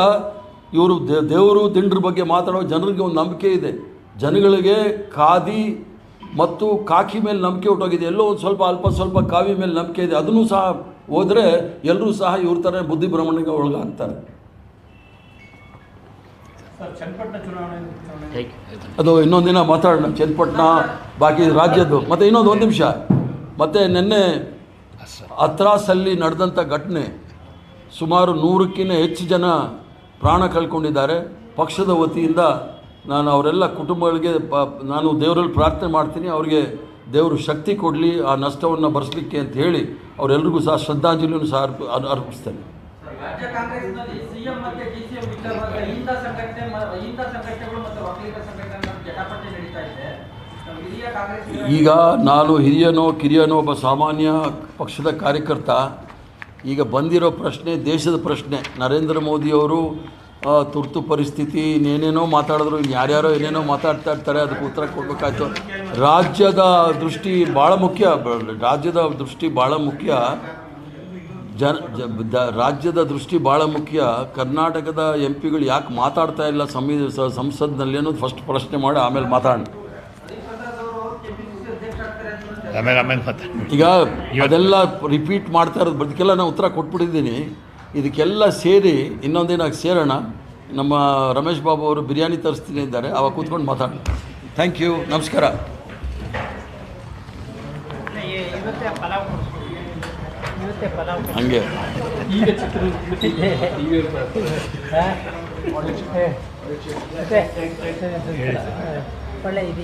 ಇವರು ದೇ- ದೇವರು ದಿಂಡ್ರ ಬಗ್ಗೆ ಮಾತಾಡೋ ಜನರಿಗೆ ಒಂದು ನಂಬಿಕೆ ಇದೆ. ಜನಗಳಿಗೆ ಖಾದಿ ಮತ್ತು ಕಾಕಿ ಮೇಲೆ ನಂಬಿಕೆ ಹೊಟ್ಟೋಗಿದೆ. ಎಲ್ಲೋ ಒಂದು ಸ್ವಲ್ಪ ಅಲ್ಪ ಸ್ವಲ್ಪ ಕಾವಿ ಮೇಲೆ ನಂಬಿಕೆ ಇದೆ. ಅದನ್ನು ಸಹ ಹೋದರೆ ಎಲ್ಲರೂ ಸಹ ಇವ್ರ ಥರ ಬುದ್ಧಿ ಭ್ರಮಣೆಗೆ ಒಳಗಾಗ್ತಾರೆ. ಅದು ಇನ್ನೊಂದು ದಿನ ಮಾತಾಡೋಣ. ಚನ್ನಪಟ್ಟಣ ಬಾಕಿ ರಾಜ್ಯದ್ದು. ಮತ್ತು ಇನ್ನೊಂದು ಒಂದು ನಿಮಿಷ. ಮತ್ತು ನಿನ್ನೆ ಅತ್ರಾಸಲ್ಲಿ ನಡೆದಂಥ ಘಟನೆ ಸುಮಾರು ನೂರಕ್ಕಿಂತ ಹೆಚ್ಚು ಜನ ಪ್ರಾಣ ಕಳ್ಕೊಂಡಿದ್ದಾರೆ. ಪಕ್ಷದ ವತಿಯಿಂದ ನಾನು ಅವರೆಲ್ಲ ಕುಟುಂಬಗಳಿಗೆ ಪ, ನಾನು ದೇವರಲ್ಲಿ ಪ್ರಾರ್ಥನೆ ಮಾಡ್ತೀನಿ, ಅವರಿಗೆ ದೇವರು ಶಕ್ತಿ ಕೊಡಲಿ, ಆ ನಷ್ಟವನ್ನು ಭರಿಸಲಿಕ್ಕೆ ಅಂತ ಹೇಳಿ ಅವರೆಲ್ಲರಿಗೂ ಸಹ ಶ್ರದ್ಧಾಂಜಲಿಯನ್ನು ಸಹ ಅರ್ಪ ಅರ್- ಅರ್ಪಿಸ್ತೇನೆ. ಸಂಘಟನೆ ಈಗ ನಾನು ಹಿರಿಯನೋ, ಕಿರಿಯನೋ ಒಬ್ಬ ಸಾಮಾನ್ಯ ಪಕ್ಷದ ಕಾರ್ಯಕರ್ತ, ಈಗ ಬಂದಿರೋ ಪ್ರಶ್ನೆ, ದೇಶದ ಪ್ರಶ್ನೆ. ನರೇಂದ್ರ ಮೋದಿಯವರು ತುರ್ತು ಪರಿಸ್ಥಿತಿ, ಇನ್ನೇನೇನೋ ಮಾತಾಡಿದ್ರು, ಇನ್ನು ಯಾರ್ಯಾರೋ ಏನೇನೋ ಮಾತಾಡ್ತಾ ಇರ್ತಾರೆ, ಅದಕ್ಕೆ ಉತ್ತರ ಕೊಡಬೇಕಾಯ್ತು. ರಾಜ್ಯದ ದೃಷ್ಟಿ ಭಾಳ ಮುಖ್ಯ. ರಾಜ್ಯದ ದೃಷ್ಟಿ ಭಾಳ ಮುಖ್ಯ. ಜನ ರಾಜ್ಯದ ದೃಷ್ಟಿ ಭಾಳ ಮುಖ್ಯ. ಕರ್ನಾಟಕದ ಎಂ ಪಿಗಳು ಯಾಕೆ ಮಾತಾಡ್ತಾ ಇಲ್ಲ ಸಂವಿಧ ಸಂಸತ್ನಲ್ಲಿ ಅನ್ನೋದು ಫಸ್ಟ್ ಪ್ರಶ್ನೆ ಮಾಡಿ, ಆಮೇಲೆ ಮಾತಾಡೋಣ ಹರಿಪ್ರಸಾದ್ ಅವರು ಕೆಪಿಸಿಸಿ ಅಧ್ಯಕ್ಷ ಆಗ್ತಾರೆ ಅಂತ ಆಮೇಲೆ ಆಮೇಲೆ ಮತ್ತೆ. ಈಗ ಅದೆಲ್ಲ ರಿಪೀಟ್ ಮಾಡ್ತಾ ಇರೋದು ಬದುಕೆಲ್ಲ ನಾನು ಉತ್ತರ ಕೊಟ್ಬಿಟ್ಟಿದ್ದೀನಿ. ಇದಕ್ಕೆಲ್ಲ ಸೇರಿ ಇನ್ನೊಂದೇನಾಗಿ ಸೇರೋಣ. ನಮ್ಮ ರಮೇಶ್ ಬಾಬು ಅವರು ಬಿರಿಯಾನಿ ತರಿಸ್ತೀನಿ ಇದ್ದಾರೆ. ಅವಾಗ ಕೂತ್ಕೊಂಡು ಮಾತಾಡೋಣ. ಥ್ಯಾಂಕ್ ಯು ನಮಸ್ಕಾರ. ಹಂಗೆ. ಒಳ್ಳೆ ಇದು